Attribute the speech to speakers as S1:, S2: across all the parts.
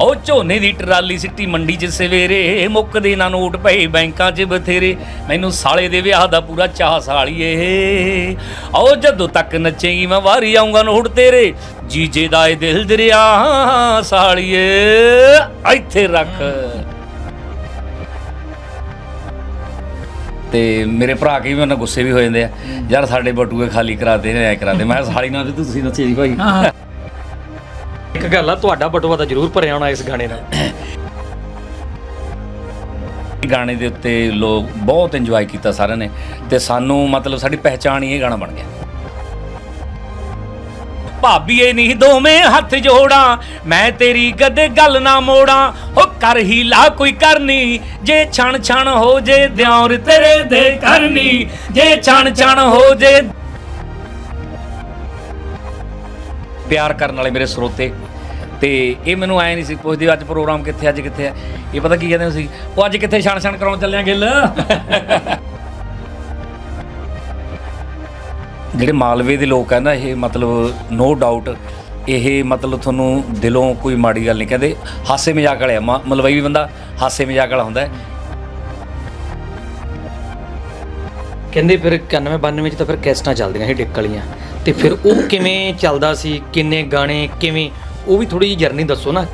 S1: ਉਹ ਝੋਨੇ ਦੀ ਟਰਾਲੀ ਸਿੱਟੀ ਮੰਡੀ 'ਚ ਸਵੇਰੇ ਮੁੱਕਦੇ ਨਾ ਨੋਟ ਪਏ ਬੈਂਕਾਂ 'ਚ ਬਥੇਰੇ। ਮੈਨੂੰ ਸਾਲੇ ਦੇ ਵਿਆਹ ਦਾ ਪੂਰਾ ਚਾਹ ਸਾਲੀਏ ਉਹ ਜਦੋਂ ਤੱਕ ਨੱਚੇਗੀ ਮੈਂ ਵਾਰੀ ਆਉਂਗਾ ਨੋਟ ਤੇਰੇ। ਜੀਜੇ ਦਾ ਇਹ ਦਿਲ ਦਰਿਆ ਸਾਲੀਏ ਇੱਥੇ ਰੱਖ। ਤੇ ਮੇਰੇ ਭਰਾ ਕੇ ਵੀ ਉਹਨਾਂ ਗੁੱਸੇ ਵੀ ਹੋ ਜਾਂਦੇ ਆ। ਯਾਰ ਸਾਡੇ ਬਟੂਏ ਖਾਲੀ ਕਰਾਦੇ ਨੇ ਐ ਕਰਾਦੇ ਮੈਂ ਸਾਲੀ ਨਾਲ ਤੁਸੀਂ ਨੱਚੇ ਜੀ ਭਾਈ।
S2: ਇੱਕ ਗੱਲ ਆ, ਤੁਹਾਡਾ ਬਟੂਆ ਤਾਂ ਜ਼ਰੂਰ ਭਰਿਆ ਹੋਣਾ ਇਸ ਗਾਣੇ ਨਾਲ।
S1: ਗਾਣੇ ਦੇ ਉੱਤੇ ਲੋਕ ਬਹੁਤ ਇੰਜੋਏ ਕੀਤਾ ਸਾਰਿਆਂ ਨੇ ਤੇ ਸਾਨੂੰ ਮਤਲਬ ਸਾਡੀ ਪਹਿਚਾਣ ਹੀ ਇਹ ਗਾਣਾ ਬਣ ਗਿਆ। ਭਾਬੀਏ ਨਹੀਂ ਦੋਵੇਂ ਹੱਥ ਜੋੜਾਂ, ਮੈਂ ਤੇਰੀ ਕਦੇ ਗੱਲ ਨਾ ਮੋੜਾਂ। ਹੋ ਕਰ ਹੀ ਲਾ ਕੋਈ ਕਰਨੀ, ਜੇ ਛਣ ਛਣ ਹੋ ਜੇ ਦਿਉਰ ਤੇਰੇ ਦੇ ਕਰਨੀ, ਜੇ ਛਣ ਛਣ ਹੋ ਜੇ ਪਿਆਰ ਕਰਨ ਵਾਲੇ ਮੇਰੇ ਸਰੋਤੇ। ਤੇ ਇਹ ਮੈਨੂੰ ਐ ਨਹੀਂ ਸੀ ਪੁੱਛਦੇ ਅੱਜ ਪ੍ਰੋਗਰਾਮ ਕਿੱਥੇ ਅੱਜ ਕਿੱਥੇ ਹੈ ਇਹ ਪਤਾ ਕੀ ਕਹਿੰਦੇ ਸੀ ਉਹ ਅੱਜ ਕਿੱਥੇ ਛਣ ਛਣ ਕਰਾਉਣ ਚੱਲਿਆ ਗਿੱਲ? ਜਿਹੜੇ ਮਾਲਵੇ ਦੇ ਲੋਕ ਆ ਨਾ, ਇਹ ਮਤਲਬ ਨੋ ਡਾਊਟ ਇਹ ਮਤਲਬ ਤੁਹਾਨੂੰ ਦਿਲੋਂ ਕੋਈ ਮਾੜੀ ਗੱਲ ਨਹੀਂ ਕਹਿੰਦੇ। ਹਾਸੇ ਮਜ਼ਾਕ ਵਾਲੇ ਆ। ਮ- ਮਲਵਈ ਵੀ ਬੰਦਾ ਹਾਸੇ ਮਜ਼ਾਕ ਵਾਲਾ ਹੁੰਦਾ
S2: ਕਹਿੰਦੇ ਫਿਰ 91 92 ਚ ਤਾਂ ਫਿਰ ਕੈਸਟਾਂ ਚੱਲਦੀਆਂ ਸੀ ਡਿੱਕ ਵਾਲੀਆਂ। ਤੇ ਫਿਰ ਉਹ ਕਿਵੇਂ ਚੱਲਦਾ ਸੀ, ਕਿੰਨੇ ਗਾਣੇ, ਕਿਵੇਂ, ਉਹ ਵੀ ਥੋੜੀ ਜਿਹੀ ਜਰਨੀ ਦੱਸੋ ਨਾ।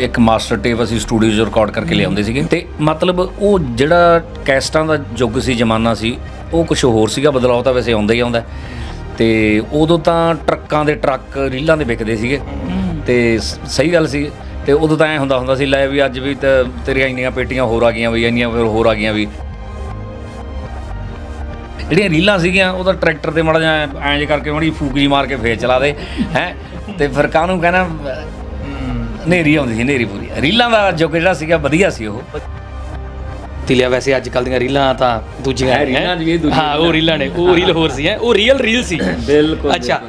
S1: ਇੱਕ ਮਾਸਟਰ ਟੇਪ ਅਸੀਂ ਸਟੂਡੀਓ 'ਚ ਰਿਕਾਰਡ ਕਰਕੇ ਲਿਆਉਂਦੇ ਸੀਗੇ। ਤੇ ਮਤਲਬ ਉਹ ਜਿਹੜਾ ਕੈਸਟਾਂ ਦਾ ਯੁੱਗ ਸੀ, ਜ਼ਮਾਨਾ ਸੀ, ਉਹ ਕੁਝ ਹੋਰ ਸੀਗਾ, ਬਦਲਾਅ ਤਾਂ ਵੈਸੇ ਆਉਂਦਾ ਹੀ ਆਉਂਦਾ। ਤੇ ਉਦੋਂ ਤਾਂ ਟਰੱਕਾਂ ਦੇ ਟਰੱਕ ਰੀਲਾਂ ਦੇ ਵਿਕਦੇ ਸੀਗੇ। ਤੇ ਸਹੀ ਗੱਲ ਸੀ। ਤੇ ਉਦੋਂ ਤਾਂ ਐ ਹੁੰਦਾ ਹੁੰਦਾ ਸੀ, ਲੈ ਵੀ ਅੱਜ ਵੀ ਤਾਂ, ਤੇਰੀਆਂ ਇੰਨੀਆਂ ਪੇਟੀਆਂ ਹੋਰ ਆ ਗਈਆਂ ਵੀ, ਇੰਨੀਆਂ ਫਿਰ ਹੋਰ ਆ ਗਈਆਂ ਵੀ। ਜਿਹੜੀਆਂ ਰੀਲਾਂ ਸੀਗੀਆਂ ਉਹਦਾ ਟਰੈਕਟਰ ਤੇ ਮਾੜਾ ਜਿਹਾ ਐਂ ਜੇ ਕਰਕੇ ਮਾੜੀ ਫੂਕ ਜੀ ਮਾਰ ਕੇ ਫੇਰ ਚਲਾ ਦੇ ਹੈ। ਤੇ ਫਿਰ ਕਾਹਨੂੰ ਕਹਿਣਾ ਨੇਰੀ ਆਉਂਦੀ ਸੀ ਨੇਰੀ ਪੂਰੀ। ਰੀਲਾਂ ਦਾ ਜੋ ਜਿਹੜਾ ਸੀਗਾ ਵਧੀਆ ਸੀ ਉਹ।
S2: ਤਿਲਿਆ ਵੈਸੇ ਅੱਜ ਕੱਲ ਦੀਆਂ ਰੀਲਾਂ ਤਾਂ ਦੂਜੀਆਂ
S1: ਹੈ, ਰੀਲਾਂ ਜਿਵੇਂ ਦੂਜੀਆਂ
S2: ਹਾਂ ਉਹ ਰੀਲਾਂ ਨੇ ਉਹ ਰੀਲ ਹੋਰ ਸੀ ਹੈ। ਉਹ ਰੀਅਲ ਰੀਲ ਸੀ।
S1: ਬਿਲਕੁਲ
S2: ਅੱਛਾ।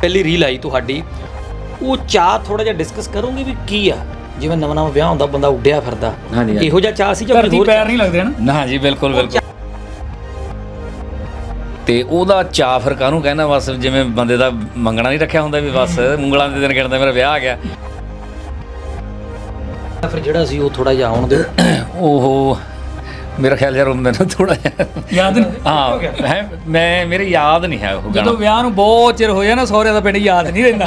S2: ਪਹਿਲੀ ਰੀਲ ਆਈ ਤੁਹਾਡੀ ਉਹ ਚਾਹ ਥੋੜਾ ਜਿਹਾ ਡਿਸਕਸ ਕਰੋਗੇ ਵੀ ਕੀ ਆ? ਜਿਵੇਂ ਨਵਾਂ ਨਵਾਂ ਵਿਆਹ ਹੁੰਦਾ ਬੰਦਾ ਉੱਡਿਆ ਫਿਰਦਾ।
S1: ਹਾਂਜੀ, ਹਾਂਜੀ।
S2: ਇਹੋ ਜਿਹਾ ਚਾਹ ਸੀ ਜਾਂ ਕੋਈ ਹੋਰ ਚਾਹ?
S3: ਨਹੀਂ ਲੱਗਦੇ ਹਨ
S1: ਨਾ? ਜੀ ਬਿਲਕੁਲ ਬਿਲਕੁਲ। ਤੇ ਉਹਦਾ ਚਾਅ ਫਿਰ ਕਾਹਨੂੰ ਕਹਿੰਦਾ ਬਸ ਜਿਵੇਂ ਬੰਦੇ ਦਾ ਮੰਗਣਾ ਨਹੀਂ ਰੱਖਿਆ ਹੁੰਦਾ ਵੀ ਬਸ ਮੁੰਗਲਾਂ ਦੇ ਦਿਨ ਕਹਿੰਦਾ ਮੇਰਾ ਵਿਆਹ ਆ ਗਿਆ।
S2: ਫਿਰ ਜਿਹੜਾ ਸੀ ਉਹ ਥੋੜਾ ਜਿਹਾ ਆਉਣ ਦੇ
S1: ਓਹੋ ਮੇਰਾ ਖਿਆਲ ਯਾਰ ਉਹ ਮੈਨੂੰ ਥੋੜਾ ਜਿਹਾ
S3: ਯਾਦ ਨਹੀਂ?
S1: ਹਾਂ ਹੈ ਮੈਂ ਮੇਰੇ ਯਾਦ ਨਹੀਂ ਹੈ ਉਹ
S3: ਜਦੋਂ
S1: ਗਾਣਾ
S3: ਵਿਆਹ ਨੂੰ ਬਹੁਤ ਚਿਰ ਹੋਇਆ ਨਾ ਸਹੁਰੇ ਦਾ ਪਿੰਡ ਯਾਦ ਨਹੀਂ ਰਹਿੰਦਾ।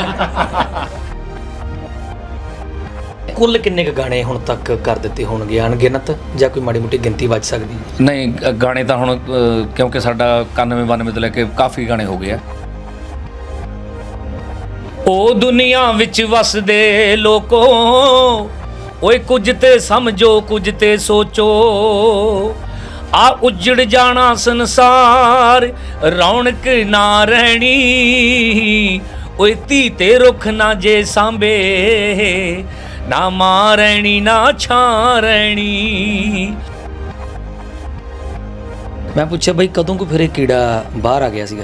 S2: ਕੁੱਲ ਕਿੰਨੇ ਕ ਗਾਣੇ ਹੁਣ ਤੱਕ ਕਰ ਦਿੱਤੇ ਹੋਣਗੇ? ਅਣਗਿਣਤ ਜਾਂ ਕੋਈ ਮਾੜੀ ਮੋਟੀ ਗਿਣਤੀ ਵੱਜ ਸਕਦੀ ਹੈ?
S1: ਨਹੀਂ ਗਾਣੇ ਤਾਂ ਹੁਣ ਅ, ਕਿਉਂਕਿ ਸਾਡਾ 91 92 ਤੋਂ ਲੈ ਕੇ ਕਾਫੀ ਗਾਣੇ ਹੋ ਗਏ ਆ। ਉਹ ਦੁਨੀਆ ਵਿੱਚ ਵਸਦੇ ਲੋਕੋ ਓਏ ਕੁਝ ਤੇ ਸਮਝੋ ਕੁਝ ਤੇ ਸੋਚੋ। ਆ ਉਜੜ ਜਾਣਾ ਸੰਸਾਰ ਰੌਣਕ ਨਾ ਰਹਿਣੀ। ਓਏ ਧੀ ਤੇ ਰੁੱਖ ਨਾ ਜੇ ਸਾਂਭੇ ਨਾ ਮਾਂ ਰਹਿਣੀ ਨਾ ਛਾਂ ਰਹਿਣੀ
S2: ਮੈਂ ਪੁੱਛਿਆ ਬਈ ਕਦੋਂ ਕੋ ਫਿਰ ਇਹ ਕੀੜਾ ਬਾਹਰ ਆ ਗਿਆ ਸੀਗਾ?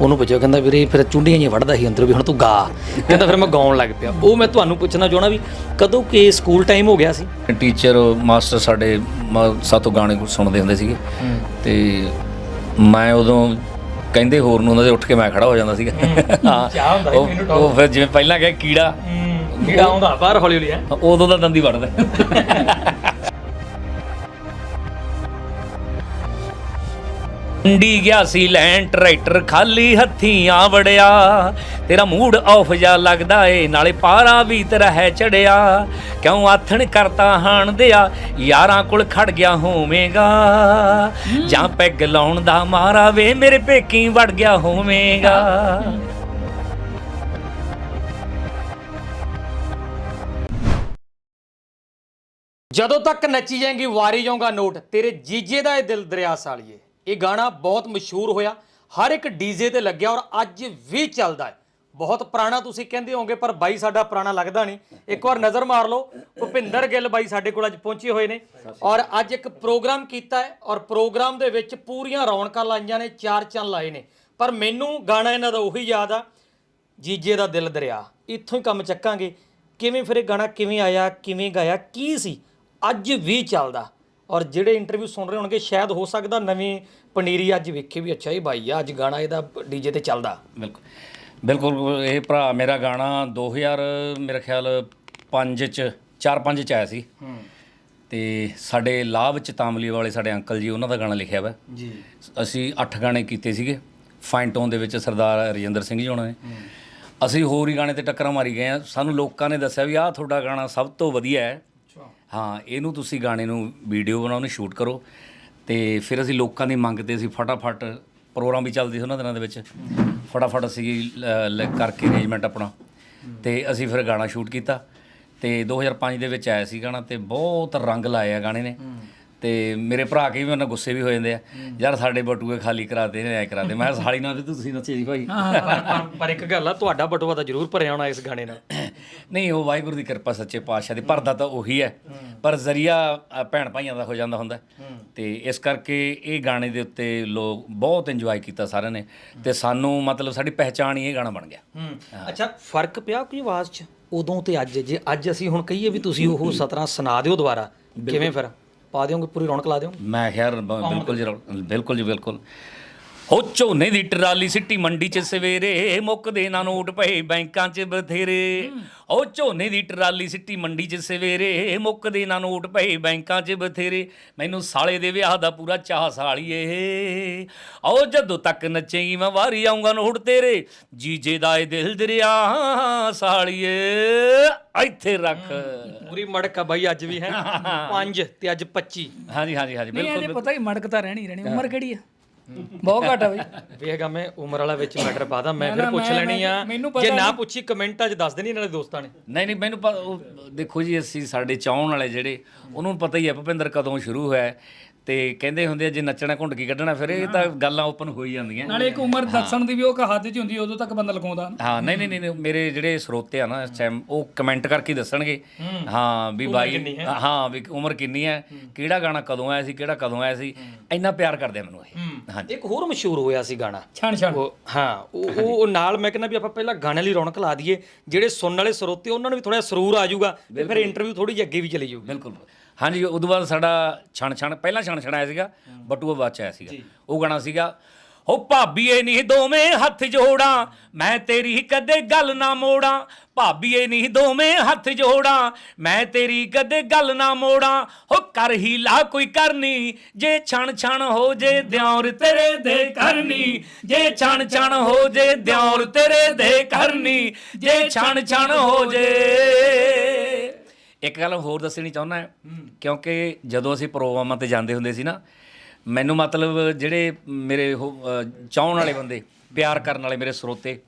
S2: ਉਹਨੂੰ ਪੁੱਛਿਆ ਕਹਿੰਦਾ ਵੀਰੇ ਫਿਰ ਚੁੰਡੀਆਂ ਜਿਹੀਆਂ ਵੜਦਾ ਸੀ ਅੰਦਰ ਵੀ ਹੁਣ ਤੂੰ ਗਾ। ਕਹਿੰਦਾ ਫਿਰ ਮੈਂ ਗਾਉਣ ਲੱਗ ਪਿਆ। ਉਹ ਮੈਂ ਤੁਹਾਨੂੰ ਪੁੱਛਣਾ ਚਾਹਣਾ ਵੀ ਕਦੋਂ ਕਿ ਸਕੂਲ ਟਾਈਮ ਹੋ ਗਿਆ ਸੀ?
S1: ਟੀਚਰ ਮਾਸਟਰ ਸਾਡੇ ਸਾਤੋਂ ਗਾਣੇ ਸੁਣਦੇ ਹੁੰਦੇ ਸੀਗੇ। ਤੇ ਮੈਂ ਉਦੋਂ ਕਹਿੰਦੇ ਹੋਰ ਨੂੰ ਉਹਨਾਂ ਦੇ ਉੱਠ ਕੇ ਮੈਂ ਖੜਾ ਹੋ ਜਾਂਦਾ ਸੀਗਾ।
S2: ਮੈਨੂੰ
S1: ਉਹ ਫਿਰ ਜਿਵੇਂ ਪਹਿਲਾਂ ਕਿਹਾ ਕੀੜਾ।
S2: ਕੀੜਾ ਆਉਂਦਾ ਬਾਹਰ ਹੌਲੀ ਹੌਲੀ ਹੈ?
S1: ਉਦੋਂ ਦਾ ਦੰਦੀ ਵੜਦਾ ਮੰਡੀ ਗਿਆ ਸੀ ਲੈਣ ਟਰੈਕਟਰ ਖਾਲੀ ਹੱਥੀਂ ਆ ਵੜਿਆ। ਤੇਰਾ ਮੂਡ ਆਫ ਜਾ ਲੱਗਦਾ ਏ ਨਾਲੇ ਪਾਰਾ ਵੀ ਤੇਰਾ ਹੈ ਚੜਿਆ। ਕਿਉਂ ਆਥਣ ਕਰਤਾ ਹਾਣ ਦਿਆ ਯਾਰਾਂ ਕੋਲ ਖੜ ਗਿਆ ਹੋਵੇਂਗਾ। ਜਾਂ ਪੈਗ ਲਾਉਣ ਦਾ ਮਾਰਾ ਵੇ ਮੇਰੇ ਪੇਕੀ ਵੜ ਗਿਆ ਹੋਵੇਂਗਾ।
S2: ਜਦੋਂ ਤੱਕ ਨੱਚੀ ਜਾਏਗੀ ਵਾਰੀ ਜਾਊਗਾ ਨੋਟ, ਤੇਰੇ ਜੀਜੇ ਦਾ ਇਹ ਦਿਲ ਦਰਿਆ ਸਾਲੀਏ। ਇਹ ਗਾਣਾ ਬਹੁਤ ਮਸ਼ਹੂਰ ਹੋਇਆ, ਹਰ ਇੱਕ ਡੀਜੇ ਤੇ ਲੱਗਿਆ ਔਰ ਅੱਜ ਵੀ ਚੱਲਦਾ ਹੈ। ਬਹੁਤ ਪੁਰਾਣਾ ਤੁਸੀਂ ਕਹਿੰਦੇ ਹੋਗੇ ਪਰ ਬਾਈ ਸਾਡਾ ਪੁਰਾਣਾ ਲੱਗਦਾ ਨਹੀਂ। ਇੱਕ ਵਾਰ ਨਜ਼ਰ ਮਾਰ ਲਓ, ਭੁਪਿੰਦਰ ਗਿੱਲ ਬਾਈ ਸਾਡੇ ਕੋਲ ਅੱਜ ਪਹੁੰਚੇ ਹੋਏ ਨੇ ਔਰ ਅੱਜ ਇੱਕ ਪ੍ਰੋਗਰਾਮ ਕੀਤਾ ਹੈ ਔਰ ਪ੍ਰੋਗਰਾਮ ਦੇ ਵਿੱਚ ਪੂਰੀਆਂ ਰੌਣਕਾਂ ਲਾਈਆਂ ਨੇ, ਚਾਰ ਚੰਨ ਲਾਏ ਨੇ। ਪਰ ਮੈਨੂੰ ਗਾਣਾ ਇਹਨਾਂ ਦਾ ਉਹੀ ਯਾਦ ਆ, ਜੀਜੇ ਦਾ ਦਿਲ ਦਰਿਆ। ਇੱਥੋਂ ਹੀ ਕੰਮ ਚੱਕਾਂਗੇ। ਕਿਵੇਂ ਫਿਰ ਇਹ ਗਾਣਾ ਕਿਵੇਂ ਆਇਆ, ਕਿਵੇਂ ਗਾਇਆ, ਕੀ ਸੀ? ਅੱਜ ਵੀ ਚੱਲਦਾ। ਔਰ ਜਿਹੜੇ ਇੰਟਰਵਿਊ ਸੁਣ ਰਹੇ ਹੋਣਗੇ ਸ਼ਾਇਦ ਹੋ ਸਕਦਾ ਨਵੀਂ ਪਨੀਰੀ ਅੱਜ ਵੇਖੇ ਵੀ ਅੱਛਾ ਇਹ ਬਾਈ ਆ ਅੱਜ ਗਾਣਾ ਇਹਦਾ ਡੀਜੇ ਤੇ ਚੱਲਦਾ।
S1: ਬਿਲਕੁਲ। ਬਿਲਕੁਲ ਇਹ ਭਰਾ ਮੇਰਾ ਗਾਣਾ 2000 ਮੇਰੇ ਖਿਆਲ 5 ਚ 4 5 ਚ ਆਇਆ ਸੀ। ਤੇ ਸਾਡੇ ਲਾਭ ਚ ਤਾਮਲੀ ਵਾਲੇ ਸਾਡੇ ਅੰਕਲ ਜੀ ਉਹਨਾਂ ਦਾ ਗਾਣਾ ਲਿਖਿਆ ਵਾ।
S2: ਜੀ।
S1: ਅਸੀਂ 8 ਗਾਣੇ ਕੀਤੇ ਸੀਗੇ। ਫਾਈਨ ਟੋਨ ਦੇ ਵਿੱਚ ਸਰਦਾਰ ਰਜਿੰਦਰ ਸਿੰਘ ਜੀ ਹੋਣਾ ਨੇ। ਅਸੀਂ ਹੋਰ ਹੀ ਗਾਣੇ ਤੇ ਟੱਕਰਾਂ ਮਾਰੀ ਗਏ ਆ। ਸਾਨੂੰ ਲੋਕਾਂ ਨੇ ਦੱਸਿਆ ਵੀ ਆਹ ਤੁਹਾਡਾ ਗਾਣਾ ਸਭ ਤੋਂ ਵਧੀਆ ਹੈ। ਹਾਂ, ਇਹਨੂੰ ਤੁਸੀਂ ਗਾਣੇ ਨੂੰ ਵੀਡੀਓ ਬਣਾਓ ਉਹਨੂੰ ਸ਼ੂਟ ਕਰੋ ਤੇ ਫਿਰ ਅਸੀਂ ਲੋਕਾਂ ਦੀ ਮੰਗ ਤੇ ਅਸੀਂ ਫਟਾਫਟ ਪ੍ਰੋਗਰਾਮ ਵੀ ਚੱਲਦੇ ਸੀ ਉਹਨਾਂ ਦਿਨਾਂ ਦੇ ਵਿੱਚ। ਫਟਾਫਟ ਅਸੀਂ ਲ- ਕਰਕੇ ਅਰੇਂਜਮੈਂਟ ਆਪਣਾ। ਤੇ ਅਸੀਂ ਫਿਰ ਗਾਣਾ ਸ਼ੂਟ ਕੀਤਾ ਤੇ 2005 ਦੇ ਵਿੱਚ ਆਇਆ ਸੀ ਗਾਣਾ ਤੇ ਬਹੁਤ ਰੰਗ ਲਾਇਆ ਗਾਣੇ ਨੇ। ਤੇ ਮੇਰੇ ਭਰਾ ਕੇ ਵੀ ਉਹਨਾਂ ਗੁੱਸੇ ਵੀ ਹੋ ਜਾਂਦੇ ਆ। ਯਾਰ ਸਾਡੇ ਬਟੂਏ ਖਾਲੀ ਕਰਾਤੇ ਨੇ ਐ ਕਰਾਤੇ। ਮੈਂ ਕਿਹਾ ਸਾਲੀ ਨਾਲ ਤੁਸੀਂ ਨੱਚੇ ਜੀ ਭਾਈ।
S2: ਪਰ- ਇੱਕ ਗੱਲ ਆ ਤੁਹਾਡਾ ਬਟੂਆ ਤਾਂ ਜ਼ਰੂਰ ਭਰਿਆ ਹੋਣਾ ਇਸ ਗਾਣੇ ਨਾਲ।
S1: ਨਹੀਂ ਉਹ ਵਾਹਿਗੁਰੂ ਦੀ ਕਿਰਪਾ ਸੱਚੇ ਪਾਤਸ਼ਾਹ ਦੀ ਭਰਦਾ ਤਾਂ ਉਹੀ ਹੈ। ਪਰ ਜ਼ਰੀਆ ਅ, ਭੈਣ ਭਾਈਆਂ ਦਾ ਹੋ ਜਾਂਦਾ ਹੁੰਦਾ। ਤੇ ਇਸ ਕਰਕੇ ਇਹ ਗਾਣੇ ਦੇ ਉੱਤੇ ਲੋਕ ਬਹੁਤ ਇੰਜੋਏ ਕੀਤਾ ਸਾਰਿਆਂ ਨੇ। ਤੇ ਸਾਨੂੰ ਮਤਲਬ ਸਾਡੀ ਪਹਿਚਾਣ ਹੀ ਇਹ ਗਾਣਾ ਬਣ ਗਿਆ।
S2: ਅੱਛਾ ਫ਼ਰਕ ਪਿਆ ਕੋਈ ਆਵਾਜ਼ 'ਚ? ਉਦੋਂ ਤੇ ਅੱਜ ਜੇ ਅੱਜ ਅਸੀਂ ਹੁਣ ਕਹੀਏ ਵੀ ਤੁਸੀਂ ਉਹ 17 ਸੁਣਾ ਦਿਓ ਦੁਬਾਰਾ ਕਿਵੇਂ ਫਿਰ? ਪਾ ਦਿਓਗੇ ਪੂਰੀ ਰੌਣਕ ਲਾ ਦਿਓਗੇ?
S1: ਮੈਂ ਖੈਰ ਬ- ਬਿਲਕੁਲ ਜੀ ਰੌ- ਬਿਲਕੁਲ ਜੀ ਬਿਲਕੁਲ। ਹੋ ਝੋਨੇ ਦੀ ਟਰਾਲੀ ਸਿੱਟੀ ਮੰਡੀ 'ਚ ਸਵੇਰੇ ਮੁੱਕਦੇ ਨਾ ਨੋਟ ਪਏ ਬੈਂਕਾਂ 'ਚ ਬਥੇਰੇ। ਉਹ ਝੋਨੇ ਦੀ ਟਰਾਲੀ ਸਿੱਟੀ ਮੰਡੀ 'ਚ ਸਵੇਰੇ ਮੁੱਕਦੇ ਨਾ ਨੋਟ ਪਏ ਬੈਂਕਾਂ 'ਚ ਬਥੇਰੇ। ਮੈਨੂੰ ਸਾਲੇ ਦੇ ਵਿਆਹ ਦਾ ਪੂਰਾ ਚਾਹ ਸਾਲੀਏ ਉਹ ਜਦੋਂ ਤੱਕ ਨੱਚੇਗੀ ਮੈਂ ਵਾਰੀ ਆਉਂਗਾ ਨੋਟ ਤੇਰੇ। ਜੀਜੇ ਦਾ ਇਹ ਦਿਲ ਦਰਿਆ ਸਾਲੀਏ ਇੱਥੇ ਰੱਖ।
S2: ਪੂਰੀ ਮੜਕ ਆ ਬਾਈ ਅੱਜ ਵੀ ਹੈ। 5 ਤੇ ਅੱਜ 25
S1: ਹਾਂਜੀ ਹਾਂਜੀ ਹਾਂਜੀ
S3: ਨਹੀਂ
S1: ਬਿਲਕੁਲ
S3: ਪਤਾ ਹੀ ਮੜਕ ਤਾਂ ਰਹਿਣੀ ਰਹਿਣੀ। ਉਮਰ ਕਿਹੜੀ ਆ? ਬਹੁਤ ਘੱਟ ਆ ਬਈ।
S2: ਵੇਖਗਾ ਮੈਂ ਉਮਰ ਵਾਲਾ ਵਿੱਚ ਮੈਟਰ ਪਾਦਾ ਮੈਂ ਫਿਰ ਪੁੱਛ ਲੈਣੀ ਆ।
S3: ਮੈਨੂੰ
S2: ਜੇ ਨਾ ਪੁੱਛੀ ਕਮੈਂਟਾਂ 'ਚ ਦੱਸ ਦੇਣੀ ਇਹਨਾਂ ਦੇ ਦੋਸਤਾਂ ਨੇ।
S1: ਨਹੀਂ ਨਹੀਂ ਮੈਨੂੰ ਦੇਖੋ ਜੀ ਅਸੀਂ ਸਾਡੇ ਚਾਹਣ ਵਾਲੇ ਜਿਹੜੇ ਉਹਨੂੰ ਪਤਾ ਹੀ ਹੈ ਭੁਪਿੰਦਰ ਕਦੋਂ ਸ਼ੁਰੂ ਹੋਇਆ ਹੈ। ਤੇ ਕਹਿੰਦੇ ਹੁੰਦੇ ਆ ਜੇ ਨੱਚਣਾ ਘੁੰਡ ਕੀ ਕੱਢਣਾ ਫਿਰ ਇਹ ਤਾਂ ਗੱਲਾਂ ਓਪਨ ਹੋ ਹੀ ਜਾਂਦੀਆਂ।
S3: ਨਾਲੇ ਇੱਕ ਉਮਰ ਦੱਸਣ ਦੀ ਵੀ ਉਹ ਹੱਦ 'ਚ ਹੁੰਦੀ ਉਦੋਂ ਤੱਕ ਬੰਦਾ ਲਗਾਉਂਦਾ
S1: ਹਾਂ ਨਹੀਂ ਨਹੀਂ ਨਹੀਂ ਮੇਰੇ ਜਿਹੜੇ ਸਰੋਤੇ ਆ ਨਾ ਇਸ ਟਾਈਮ ਉਹ ਕਮੈਂਟ ਕਰਕੇ ਹੀ ਦੱਸਣਗੇ। ਹਾਂ। ਵੀ ਬਾਈ ਹਾਂ? ਵੀ ਉਮਰ ਕਿੰਨੀ ਹੈ ਕਿਹੜਾ ਗਾਣਾ ਕਦੋਂ ਆਇਆ ਸੀ ਕਿਹੜਾ ਕਦੋਂ ਆਇਆ ਸੀ ਇੰਨਾ ਪਿਆਰ ਕਰਦੇ ਮੈਨੂੰ ਇਹ। ਹਾਂਜੀ।
S2: ਇੱਕ ਹੋਰ ਮਸ਼ਹੂਰ ਹੋਇਆ ਸੀ ਗਾਣਾ।
S3: ਛਣ ਛਣ।
S2: ਉਹ ਹਾਂ ਉਹ ਉਹ ਉਹ ਨਾਲ ਮੈਂ ਕਹਿੰਦਾ ਵੀ ਆਪਾਂ ਪਹਿਲਾਂ ਗਾਣੇ ਲਈ ਰੌਣਕ ਲਾ ਦਈਏ ਜਿਹੜੇ ਸੁਣਨ ਵਾਲੇ ਸਰੋਤੇ ਉਹਨਾਂ ਨੂੰ ਵੀ ਥੋੜਾ ਸਰੂਰ ਆ ਜਾਊਗਾ ਤੇ ਫਿਰ ਇੰਟਰਵਿਊ ਥੋੜੀ ਜਿਹੀ ਅੱਗੇ ਵੀ ਚਲੀ ਜਾਊਗੀ।
S1: ਬਿਲਕੁਲ। ਹਾਂਜੀ ਉਦੋਂ ਬਾਅਦ ਸਾਡਾ ਛਣ ਛਣ ਪਹਿਲਾਂ ਛਣ ਛਣ ਆਇਆ ਸੀਗਾ ਬਟੂਆ ਬਾਅਦ ਚ ਆਇਆ ਸੀਗਾ। ਉਹ ਗਾਣਾ ਸੀਗਾ ਹੋ ਭਾਬੀਏ ਨਹੀਂ ਦੋਵੇਂ ਹੱਥ ਜੋੜਾਂ ਮੈਂ ਤੇਰੀ ਕਦੇ ਗੱਲ ਨਾ ਮੋੜਾਂ ਭਾਬੀਏ ਨਹੀਂ ਦੋਵੇਂ ਹੱਥ ਜੋੜਾਂ ਮੈਂ ਤੇਰੀ ਕਦੇ ਗੱਲ ਨਾ ਮੋੜਾਂ ਹੋ ਕਰ ਹੀ ਲਾ ਕੋਈ ਕਰਨੀ ਜੇ ਛਣ ਛਣ ਹੋ ਜੇ ਦਿਉਰ ਤੇਰੇ ਦੇ ਕਰਨੀ ਜੇ ਛਣ ਛਣ ਹੋ ਜੇ ਦਿਉਰ ਤੇਰੇ ਦੇ ਕਰਨੀ ਜੇ ਛਣ ਛਣ ਹੋ ਜੇ ਇੱਕ ਗੱਲ ਹੋਰ ਦੱਸਣੀ ਚਾਹੁੰਦਾ ਕਿਉਂਕਿ ਜਦੋਂ ਅਸੀਂ ਪ੍ਰੋਗਰਾਮਾਂ ਤੇ ਜਾਂਦੇ ਹੁੰਦੇ ਸੀ ਨਾ ਮੈਨੂੰ ਮਤਲਬ ਜਿਹੜੇ ਮੇਰੇ ਉਹ, ਅਹ, ਚਾਹਣ ਵਾਲੇ ਬੰਦੇ ਪਿਆਰ ਕਰਨ ਵਾਲੇ ਮੇਰੇ ਸਰੋਤੇ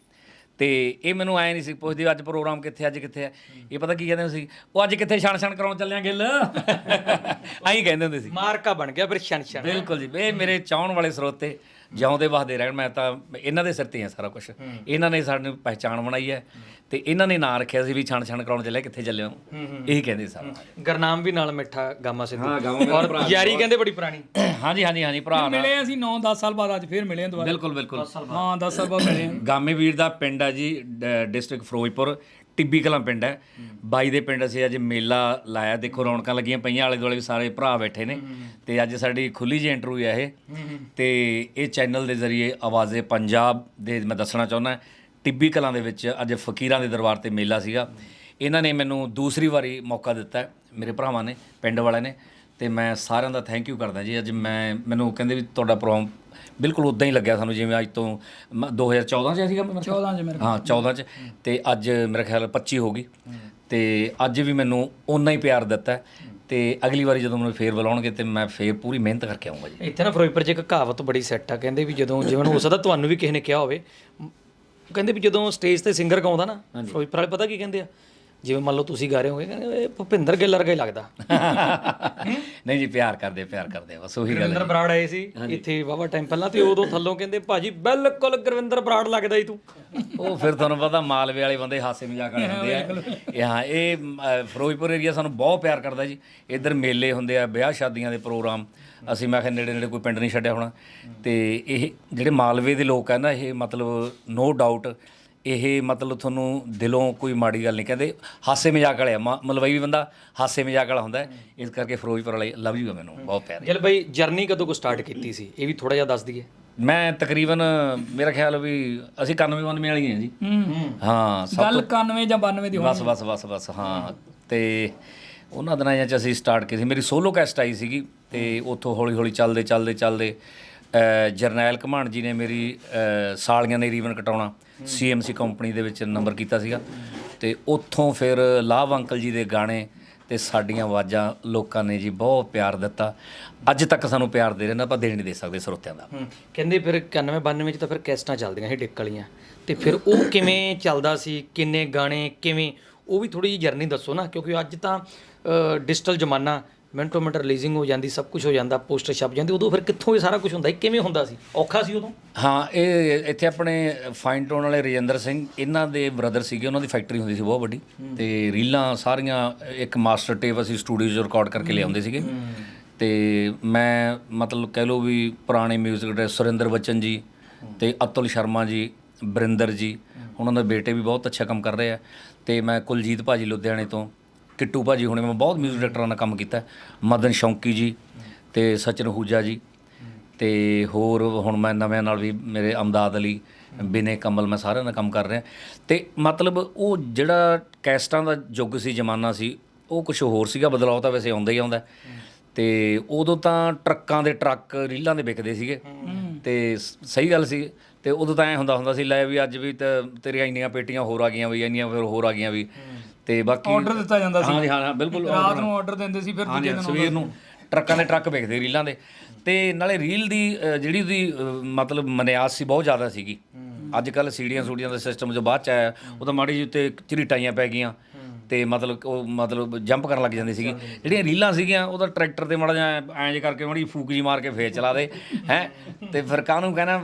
S1: ਤੇ ਇਹ ਮੈਨੂੰ ਐ ਨਹੀਂ ਸੀ ਪੁੱਛਦੇ ਅੱਜ ਪ੍ਰੋਗਰਾਮ ਕਿੱਥੇ ਅੱਜ ਕਿੱਥੇ ਹੈ। ਇਹ ਪਤਾ ਕੀ ਕਹਿੰਦੇ ਹੁੰਦੇ ਸੀ ਉਹ ਅੱਜ ਕਿੱਥੇ ਛਣ ਛਣ ਕਰਾਉਣ ਚੱਲਿਆ ਗਿੱਲ? ਐਂ ਕਹਿੰਦੇ ਹੁੰਦੇ ਸੀ।
S2: ਮਾਰਕਾ ਬਣ ਗਿਆ ਫਿਰ ਛਣ ਛਣ
S1: ਬਿਲਕੁਲ ਜੀ ਇਹ ਮੇਰੇ ਚਾਹਣ ਵਾਲੇ ਸਰੋਤੇ ਜਿਉਂਦੇ ਵਸਦੇ ਰਹਿਣ ਮੈਂ ਤਾਂ ਇਹਨਾਂ ਦੇ ਸਿਰ ਤੇ ਆ ਸਾਰਾ ਕੁਝ ਇਹਨਾਂ ਨੇ ਸਾਨੂੰ ਪਹਿਚਾਣ ਬਣਾਈ ਹੈ ਤੇ ਇਹਨਾਂ ਨੇ ਨਾਂ ਰੱਖਿਆ ਸੀ ਵੀ ਛਣ ਛਣ ਕਰਾਉਣ ਚੱਲਿਆ ਕਿੱਥੇ ਚੱਲੇ ਹੋ ਇਹੀ ਕਹਿੰਦੇ ਸਾਰਾ।
S2: ਗਰਨਾਮ ਵੀ ਨਾਲ ਮਿੱਠਾ ਗਾਮਾ ਸਿੱਧੂ।
S1: ਹਾਂ,
S2: ਔਰ ਯਾਰੀ ਕਹਿੰਦੇ ਬੜੀ ਪੁਰਾਣੀ।
S1: ਹਾਂਜੀ ਹਾਂਜੀ ਹਾਂਜੀ ਭਰਾ ਨਾਲ
S3: ਮਿਲੇ ਅਸੀਂ 9-10 ਸਾਲ ਬਾਅਦ ਅੱਜ ਫੇਰ ਮਿਲੇ ਆ ਦੁਬਾਰਾ।
S1: ਬਿਲਕੁਲ ਬਿਲਕੁਲ।
S3: ਹਾਂ 10 ਸਾਲ ਬਾਅਦ ਮਿਲੇ ਆ
S1: ਗਾਮੇ ਵੀਰ ਦਾ ਪਿੰਡ ਹੈ ਜੀ ਡਿਸਟ੍ਰਿਕਟ ਫਿਰੋਜ਼ਪੁਰ। ਟਿੱਬੀ ਕਲਾਂ ਪਿੰਡ ਹੈ। ਬਾਈ ਦੇ ਪਿੰਡ ਅਸੀਂ ਅੱਜ ਮੇਲਾ ਲਾਇਆ। ਦੇਖੋ ਰੌਣਕਾਂ ਲੱਗੀਆਂ ਪਈਆਂ ਆਲੇ ਦੁਆਲੇ ਵੀ ਸਾਰੇ ਭਰਾ ਬੈਠੇ ਨੇ। ਤੇ ਅੱਜ ਸਾਡੀ ਖੁੱਲੀ ਜੀ ਇੰਟਰਵਿਊ ਹੈ ਇਹ ਤੇ ਇਹ ਚੈਨਲ ਦੇ ਜ਼ਰੀਏ ਆਵਾਜ਼ੇ ਪੰਜਾਬ ਦੇ ਮੈਂ ਦੱਸਣਾ ਚਾਹੁੰਦਾ ਟਿੱਬੀ ਕਲਾਂ ਦੇ ਵਿੱਚ ਅੱਜ ਫਕੀਰਾਂ ਦੇ ਦਰਬਾਰ ਤੇ ਮੇਲਾ ਸੀਗਾ। ਇਹਨਾਂ ਨੇ ਮੈਨੂੰ ਦੂਸਰੀ ਵਾਰੀ ਮੌਕਾ ਦਿੱਤਾ ਮੇਰੇ ਭਰਾਵਾਂ ਨੇ ਪਿੰਡ ਵਾਲਿਆਂ ਨੇ। ਤੇ ਮੈਂ ਸਾਰਿਆਂ ਦਾ ਥੈਂਕ ਯੂ ਕਰਦਾ ਜੀ। ਅੱਜ ਮੈਂ ਮੈਨੂੰ ਕਹਿੰਦੇ ਵੀ ਤੁਹਾਡਾ ਪ੍ਰੋਗਰਾਮ ਬਿਲਕੁਲ ਉਦਾਂ ਹੀ ਲੱਗਿਆ ਸਾਨੂੰ ਜਿਵੇਂ ਅੱਜ ਤੋਂ ਮ- 2014 ਚ ਸੀਗਾ ਮੇਰੇ ਖਿਆਲ?
S3: 14 ਚ ਮੇਰੇ
S1: ਹਾਂ 14 ਚ। ਤੇ ਅੱਜ ਮੇਰੇ ਖਿਆਲ 25 ਹੋ ਗਈ। ਤੇ ਅੱਜ ਵੀ ਮੈਨੂੰ ਓਨਾ ਹੀ ਪਿਆਰ ਦਿੱਤਾ। ਹੈ ਤੇ ਅਗਲੀ ਵਾਰੀ ਜਦੋਂ ਮੈਨੂੰ ਫੇਰ ਬੁਲਾਉਣਗੇ ਤੇ ਮੈਂ ਫੇਰ ਪੂਰੀ ਮਿਹਨਤ ਕਰਕੇ ਆਉਂਗਾ ਜੀ।
S2: ਇੱਥੇ ਨਾ ਫਿਰੋਜ਼ਪੁਰ 'ਚ ਇੱਕ ਕਹਾਵਤ ਬੜੀ ਸੈੱਟ ਆ ਕਹਿੰਦੇ ਵੀ ਜਦੋਂ ਜਿਵੇਂ ਹੋ ਸਕਦਾ ਤੁਹਾਨੂੰ ਵੀ ਕਿਸੇ ਨੇ ਕਿਹਾ ਹੋਵੇ। ਮ- ਕਹਿੰਦੇ ਵੀ ਜਦੋਂ ਸਟੇਜ ਤੇ ਸਿੰਗਰ ਗਾਉਂਦਾ ਨਾ ਫਿਰੋਜ਼ਪੁਰ ਵਾਲੇ ਪਤਾ ਕੀ ਕਹਿੰਦੇ ਆ? ਜਿਵੇਂ ਮੰਨ ਲਓ ਤੁਸੀਂ ਗਾ ਰਹੇ ਹੋਗੇ ਕਹਿੰਦੇ ਇਹ ਭੁਪਿੰਦਰ ਗਿੱਲ ਵਰਗਾ ਹੀ ਲੱਗਦਾ।
S1: ਨਹੀਂ ਜੀ ਪਿਆਰ ਕਰਦੇ ਪਿਆਰ ਕਰਦੇ ਆ, ਬਸ ਉਹੀ ਗੱਲ
S2: ਗੁਰਵਿੰਦਰ ਬਰਾੜ ਆਏ ਸੀ। ਇੱਥੇ ਵਾਵਾ ਟਾਈਮ ਪਹਿਲਾਂ ਤੇ ਉਦੋਂ ਥੱਲੋਂ ਕਹਿੰਦੇ ਭਾਜੀ ਬਿਲਕੁਲ ਗੁਰਵਿੰਦਰ ਬਰਾੜ ਲੱਗਦਾ ਈ ਤੂੰ।
S1: ਉਹ ਫਿਰ ਤੁਹਾਨੂੰ ਪਤਾ ਮਾਲਵੇ ਵਾਲੇ ਬੰਦੇ ਹਾਸੇ ਮਜ਼ਾਕ ਵਾਲੇ ਹੁੰਦੇ ਆ। ਇਹ ਹਾਂ ਇਹ ਮ, ਅ, ਫਿਰੋਜ਼ਪੁਰ ਏਰੀਆ ਸਾਨੂੰ ਬਹੁਤ ਪਿਆਰ ਕਰਦਾ ਜੀ। ਇੱਧਰ ਮੇਲੇ ਹੁੰਦੇ ਆ ਵਿਆਹ ਸ਼ਾਦੀਆਂ ਦੇ ਪ੍ਰੋਗਰਾਮ। ਅਸੀਂ ਮੈਂ ਕਿਹਾ ਨੇੜੇ ਨੇੜੇ ਕੋਈ ਪਿੰਡ ਨਹੀਂ ਛੱਡਿਆ ਹੋਣਾ। ਤੇ ਇਹ ਜਿਹੜੇ ਮਾਲਵੇ ਦੇ ਲੋਕ ਆ ਨਾ ਇਹ ਮਤਲਬ ਨੋ ਡਾਊਟ ਇਹ ਮਤਲਬ ਤੁਹਾਨੂੰ ਦਿਲੋਂ ਕੋਈ ਮਾੜੀ ਗੱਲ ਨਹੀਂ ਕਹਿੰਦੇ। ਹਾਸੇ ਮਜ਼ਾਕ ਵਾਲੇ ਆ। ਮਲਵਈ ਵੀ ਬੰਦਾ ਹਾਸੇ ਮਜ਼ਾਕ ਵਾਲਾ ਹੁੰਦਾ ਹੈ। ਇਸ ਕਰਕੇ ਫਿਰੋਜ਼ਪੁਰ ਵਾਲੇ ਲਵ ਯੂ ਮੈਨੂੰ। ਬਹੁਤ ਪਿਆਰੇ।
S2: ਗਿੱਲ ਬਾਈ ਜਰਨੀ ਕਦੋਂ ਕੋ ਸਟਾਰਟ ਕੀਤੀ ਸੀ? ਇਹ ਵੀ ਥੋੜਾ ਜਿਹਾ ਦੱਸ ਦਈਏ।
S1: ਮੈਂ ਤਕਰੀਬਨ ਮੇਰਾ ਖਿਆਲ ਵੀ ਅਸੀਂ 91 92 ਵਾਲੀ ਹਾਂ ਜੀ।
S3: ਹੂੰ।
S1: ਹਾਂ ਸਭ
S3: ਗੱਲ 91 ਜਾਂ 92 ਦੀ
S1: ਬਸ ਬਸ ਬਸ ਬਸ ਹਾਂ। ਤੇ ਉਹਨਾਂ ਦਿਨਾਂ 'ਚ ਅਸੀਂ ਸਟਾਰਟ ਕੀਤੀ। ਮੇਰੀ ਸੋਲੋ ਕੈਸਟ ਆਈ ਸੀਗੀ ਤੇ ਉੱਥੋਂ ਹੌਲੀ ਹੌਲੀ ਚੱਲਦੇ ਚੱਲਦੇ ਚੱਲਦੇ ਜਰਨੈਲ ਘਮਾਣ ਜੀ ਨੇ ਮੇਰੀ ਸਾਲੀਆਂ ਨੇ ਰੀਵਨ ਕਟਾਉਣਾ। ਸੀਐਮਸੀ ਕੰਪਨੀ ਦੇ ਵਿੱਚ ਨੰਬਰ ਕੀਤਾ ਸੀਗਾ। ਤੇ ਉੱਥੋਂ ਫਿਰ ਲਾਭ ਅੰਕਲ ਜੀ ਦੇ ਗਾਣੇ ਤੇ ਸਾਡੀਆਂ ਆਵਾਜ਼ਾਂ ਲੋਕਾਂ ਨੇ ਜੀ ਬਹੁਤ ਪਿਆਰ ਦਿੱਤਾ। ਅੱਜ ਤੱਕ ਸਾਨੂੰ ਪਿਆਰ ਦੇ ਰਹੇ ਨੇ, ਆਪਾਂ ਦੇਣ ਨਹੀਂ ਦੇ ਸਕਦੇ ਸਰੋਤਿਆਂ ਦਾ।
S2: ਕਹਿੰਦੇ ਫਿਰ 91 92 ਚ ਤਾਂ ਫਿਰ ਕੈਸਟਾਂ ਚੱਲਦੀਆਂ ਸੀ ਡਿੱਕ ਵਾਲੀਆਂ। ਤੇ ਫਿਰ ਉਹ ਕਿਵੇਂ ਚੱਲਦਾ ਸੀ, ਕਿੰਨੇ ਗਾਣੇ, ਕਿਵੇਂ, ਉਹ ਵੀ ਥੋੜੀ ਜਿਹੀ ਜਰਨੀ ਦੱਸੋ ਨਾ, ਕਿਉਂਕਿ ਅੱਜ ਤਾਂ ਡਿਜੀਟਲ ਜ਼ਮਾਨਾ ਮਿੰਟੋ ਮਿੰਟ ਰਿਲੀਜ਼ਿੰਗ ਹੋ ਜਾਂਦੀ ਸਭ ਕੁਝ ਹੋ ਜਾਂਦਾ ਪੋਸਟਰ ਛਪ ਜਾਂਦੇ ਉਦੋਂ ਫਿਰ ਕਿੱਥੋਂ ਇਹ ਸਾਰਾ ਕੁਝ ਹੁੰਦਾ? ਸੀ ਕਿਵੇਂ ਹੁੰਦਾ ਸੀ? ਔਖਾ ਸੀ ਉਦੋਂ?
S1: ਹਾਂ ਇਹ ਇੱਥੇ ਆਪਣੇ ਫਾਈਨ ਟੋਨ ਵਾਲੇ ਰਜਿੰਦਰ ਸਿੰਘ ਇਹਨਾਂ ਦੇ ਬ੍ਰਦਰ ਸੀਗੇ ਉਹਨਾਂ ਦੀ ਫੈਕਟਰੀ ਹੁੰਦੀ ਸੀ ਬਹੁਤ ਵੱਡੀ। ਤੇ ਰੀਲਾਂ ਸਾਰੀਆਂ ਇੱਕ ਮਾਸਟਰ ਟੇਪ ਅਸੀਂ ਸਟੂਡੀਓ 'ਚ ਰਿਕਾਰਡ ਕਰਕੇ ਲਿਆਉਂਦੇ ਸੀਗੇ। ਤੇ ਮੈਂ ਮਤਲਬ ਕਹਿ ਲਓ ਵੀ ਪੁਰਾਣੇ 뮤직 ਡਾਇਰੈਕਟਰ ਸੁਰਿੰਦਰ ਬੱਚਨ ਜੀ ਤੇ ਅਤੁਲ ਸ਼ਰਮਾ ਜੀ ਬਰਿੰਦਰ ਜੀ ਉਹਨਾਂ ਦੇ ਬੇਟੇ ਵੀ ਬਹੁਤ ਅੱਛਾ ਕੰਮ ਕਰ ਰਹੇ ਆ। ਤੇ ਮੈਂ ਕੁਲਜੀਤ ਭਾਜੀ ਲੁਧਿਆਣੇ ਤੋਂ ਕਿੱਟੂ ਭਾਜੀ ਹੁਣੇ ਮੈਂ ਬਹੁਤ ਮਿਊਜ਼ਿਕ ਡਾਇਰੈਕਟਰਾਂ ਨਾਲ ਕੰਮ ਕੀਤਾ। ਮਦਨ ਸ਼ੌਂਕੀ ਜੀ ਤੇ ਸਚਨ ਹੂਜਾ ਜੀ ਤੇ ਹੋਰ ਹੁਣ ਮੈਂ ਨਵਿਆਂ ਨਾਲ ਵੀ ਮੇਰੇ ਅਮਦਾਦ ਅਲੀ, ਬਿਨੇ ਕਮਲ ਮੈਂ ਸਾਰਿਆਂ ਨਾਲ ਕੰਮ ਕਰ ਰਿਹਾ। ਤੇ ਮਤਲਬ ਉਹ ਜਿਹੜਾ ਕੈਸਟਾਂ ਦਾ ਯੁੱਗ ਸੀ, ਜ਼ਮਾਨਾ ਸੀ, ਉਹ ਕੁਝ ਹੋਰ ਸੀਗਾ, ਬਦਲਾਅ ਤਾਂ ਵੈਸੇ ਆਉਂਦਾ ਹੀ ਆਉਂਦਾ। ਤੇ ਉਦੋਂ ਤਾਂ ਟਰੱਕਾਂ ਦੇ ਟਰੱਕ ਰੀਲਾਂ ਦੇ ਵਿਕਦੇ ਸੀਗੇ। ਤੇ ਸਹੀ ਗੱਲ ਸੀ। ਤੇ ਉਦੋਂ ਤਾਂ ਐ ਹੁੰਦਾ ਹੁੰਦਾ ਸੀ, ਲੈ ਵੀ ਅੱਜ ਵੀ ਤਾਂ ਤੇਰੀਆਂ ਇੰਨੀਆਂ ਪੇਟੀਆਂ ਹੋਰ ਆ ਗਈਆਂ ਵੀ, ਇੰਨੀਆਂ ਫਿਰ ਹੋਰ ਆ ਗਈਆਂ ਵੀ। ਤੇ ਬਾਕੀ
S3: ਆਰਡਰ ਦਿੱਤਾ ਜਾਂਦਾ ਸੀ।
S1: ਹਾਂਜੀ ਹਾਂ ਹਾਂ ਬਿਲਕੁਲ
S3: ਰਾਤ ਨੂੰ ਆਰਡਰ ਦਿੰਦੇ ਸੀ ਫਿਰ
S1: ਹਾਂਜੀ ਸਵੇਰ ਨੂੰ ਟਰੱਕਾਂ ਦੇ ਟਰੱਕ ਵਿਕਦੇ ਰੀਲਾਂ ਦੇ। ਤੇ ਨਾਲੇ ਰੀਲ ਦੀ ਅ, ਜਿਹੜੀ ਉਹਦੀ ਅ, ਮਤਲਬ ਮਨਿਆਦ ਸੀ ਬਹੁਤ ਜ਼ਿਆਦਾ ਸੀਗੀ। ਅੱਜ ਕੱਲ ਸੀੜੀਆਂ ਸੂੜੀਆਂ ਦਾ ਸਿਸਟਮ ਜੋ ਬਾਅਦ ਚ ਆਇਆ ਉਹ ਤਾਂ ਮਾੜੀ ਜਿਹੀ ਉੱਤੇ ਝਰੀਟਾਈਆਂ ਪੈ ਗਈਆਂ। ਤੇ ਮਤਲਬ ਉਹ ਮਤਲਬ ਜੰਪ ਕਰਨ ਲੱਗ ਜਾਂਦੀ ਸੀਗੀ। ਜਿਹੜੀਆਂ ਰੀਲਾਂ ਸੀਗੀਆਂ ਉਹਦਾ ਟਰੈਕਟਰ ਤੇ ਮਾੜਾ ਜਿਹਾ ਐਂ ਜੇ ਕਰਕੇ ਮਾੜੀ ਫੂਕ ਜੀ ਮਾਰ ਕੇ ਫੇਰ ਚਲਾ ਦੇ ਹੈ। ਤੇ ਫਿਰ ਕਾਹਨੂੰ ਕਹਿਣਾ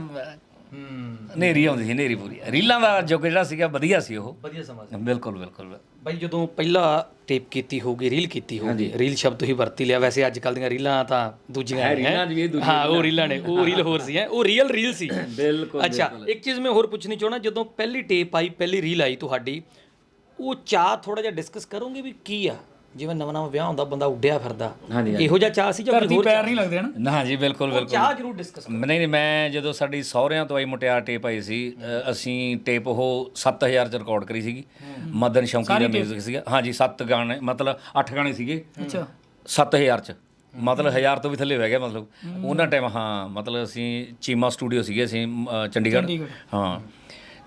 S1: ਨੇਰੀ ਆਉਂਦੀ ਸੀ ਨੇਰੀ ਪੂਰੀ। ਰੀਲਾਂ ਦਾ ਜੋ ਜਿਹੜਾ ਸੀਗਾ ਵਧੀਆ ਸੀ ਉਹ।
S2: ਵਧੀਆ ਸਮਾਂ
S1: ਬਿਲਕੁਲ ਬਿਲਕੁਲ।
S2: ਬਾਈ ਜਦੋਂ ਪਹਿਲਾਂ ਟੇਪ ਕੀਤੀ ਹੋਊਗੀ ਰੀਲ ਕੀਤੀ ਹੋਊਗੀ ਰੀਲ ਸ਼ਬਦ ਹੀ ਵਰਤੀ ਲਿਆ ਵੈਸੇ ਅੱਜ ਕੱਲ ਦੀਆਂ ਰੀਲਾਂ ਤਾਂ ਦੂਜੀਆਂ ਨੇ
S1: ਰੀਲਾਂ ਇਹ ਦੂਜੀਆਂ
S2: ਹਾਂ ਉਹ ਰੀਲਾਂ। ਨੇ ਉਹ ਰੀਲ ਹੋਰ ਸੀ ਹੈ? ਉਹ ਰੀਅਲ ਰੀਲ ਸੀ।
S1: ਬਿਲਕੁਲ
S2: ਅੱਛਾ ਇੱਕ ਚੀਜ਼ ਮੈਂ ਹੋਰ ਪੁੱਛਣੀ ਚਾਹਣਾ ਜਦੋਂ ਪਹਿਲੀ ਟੇਪ ਆਈ ਪਹਿਲੀ ਰੀਲ ਆਈ ਤੁਹਾਡੀ ਉਹ ਚਾਹ ਥੋੜਾ ਜਿਹਾ ਡਿਸਕਸ ਕਰੋਗੇ ਵੀ ਕੀ ਆ? ਜਿਵੇਂ ਨਵਾਂ ਨਵਾਂ ਵਿਆਹ ਹੁੰਦਾ ਬੰਦਾ ਉੱਡਿਆ ਫਿਰਦਾ। ਇਹੋ ਜਿਹਾ ਚਾਹ ਸੀ ਜਾਂ ਕੋਈ
S3: ਧਰਤੀ
S2: ਹੋਰ
S3: ਪੈਰ ਨਹੀਂ ਲੱਗਦੇ ਹਨ?
S1: ਨਾ ਜੀ ਬਿਲਕੁਲ ਬਿਲਕੁਲ।
S2: ਚਾਹ ਜ਼ਰੂਰ ਡਿਸਕਸ
S1: ਨਹੀਂ ਨਹੀਂ ਮੈਂ ਜਦੋਂ ਸਾਡੀ ਸਹੁਰਿਆਂ ਤੋਂ ਆਈ ਮੁਟਿਆਰ ਟੇਪ ਆਈ ਸੀ ਅ, ਅਸੀਂ ਟੇਪ ਉਹ 7000 ਚ ਰਿਕਾਰਡ ਕਰੀ ਸੀਗੀ। ਮਦਨ ਸ਼ੌਂਕੀ ਦਾ 뮤직 ਸੀਗਾ। ਹਾਂਜੀ 7 ਗਾਣੇ ਮਤਲਬ 8 ਗਾਣੇ ਸੀਗੇ।
S3: ਅੱਛਾ।
S1: 7000 ਚ। ਮਤਲਬ 1000 ਤੋਂ ਵੀ ਥੱਲੇ ਰਹਿ ਗਿਆ ਮਤਲਬ। ਉਹਨਾਂ ਟਾਈਮ ਹਾਂ ਮਤਲਬ ਅਸੀਂ ਚੀਮਾ ਸਟੂਡੀਓ ਸੀਗੇ ਅਸੀਂ ਚੰਡੀਗੜ੍ਹ। ਹਾਂ।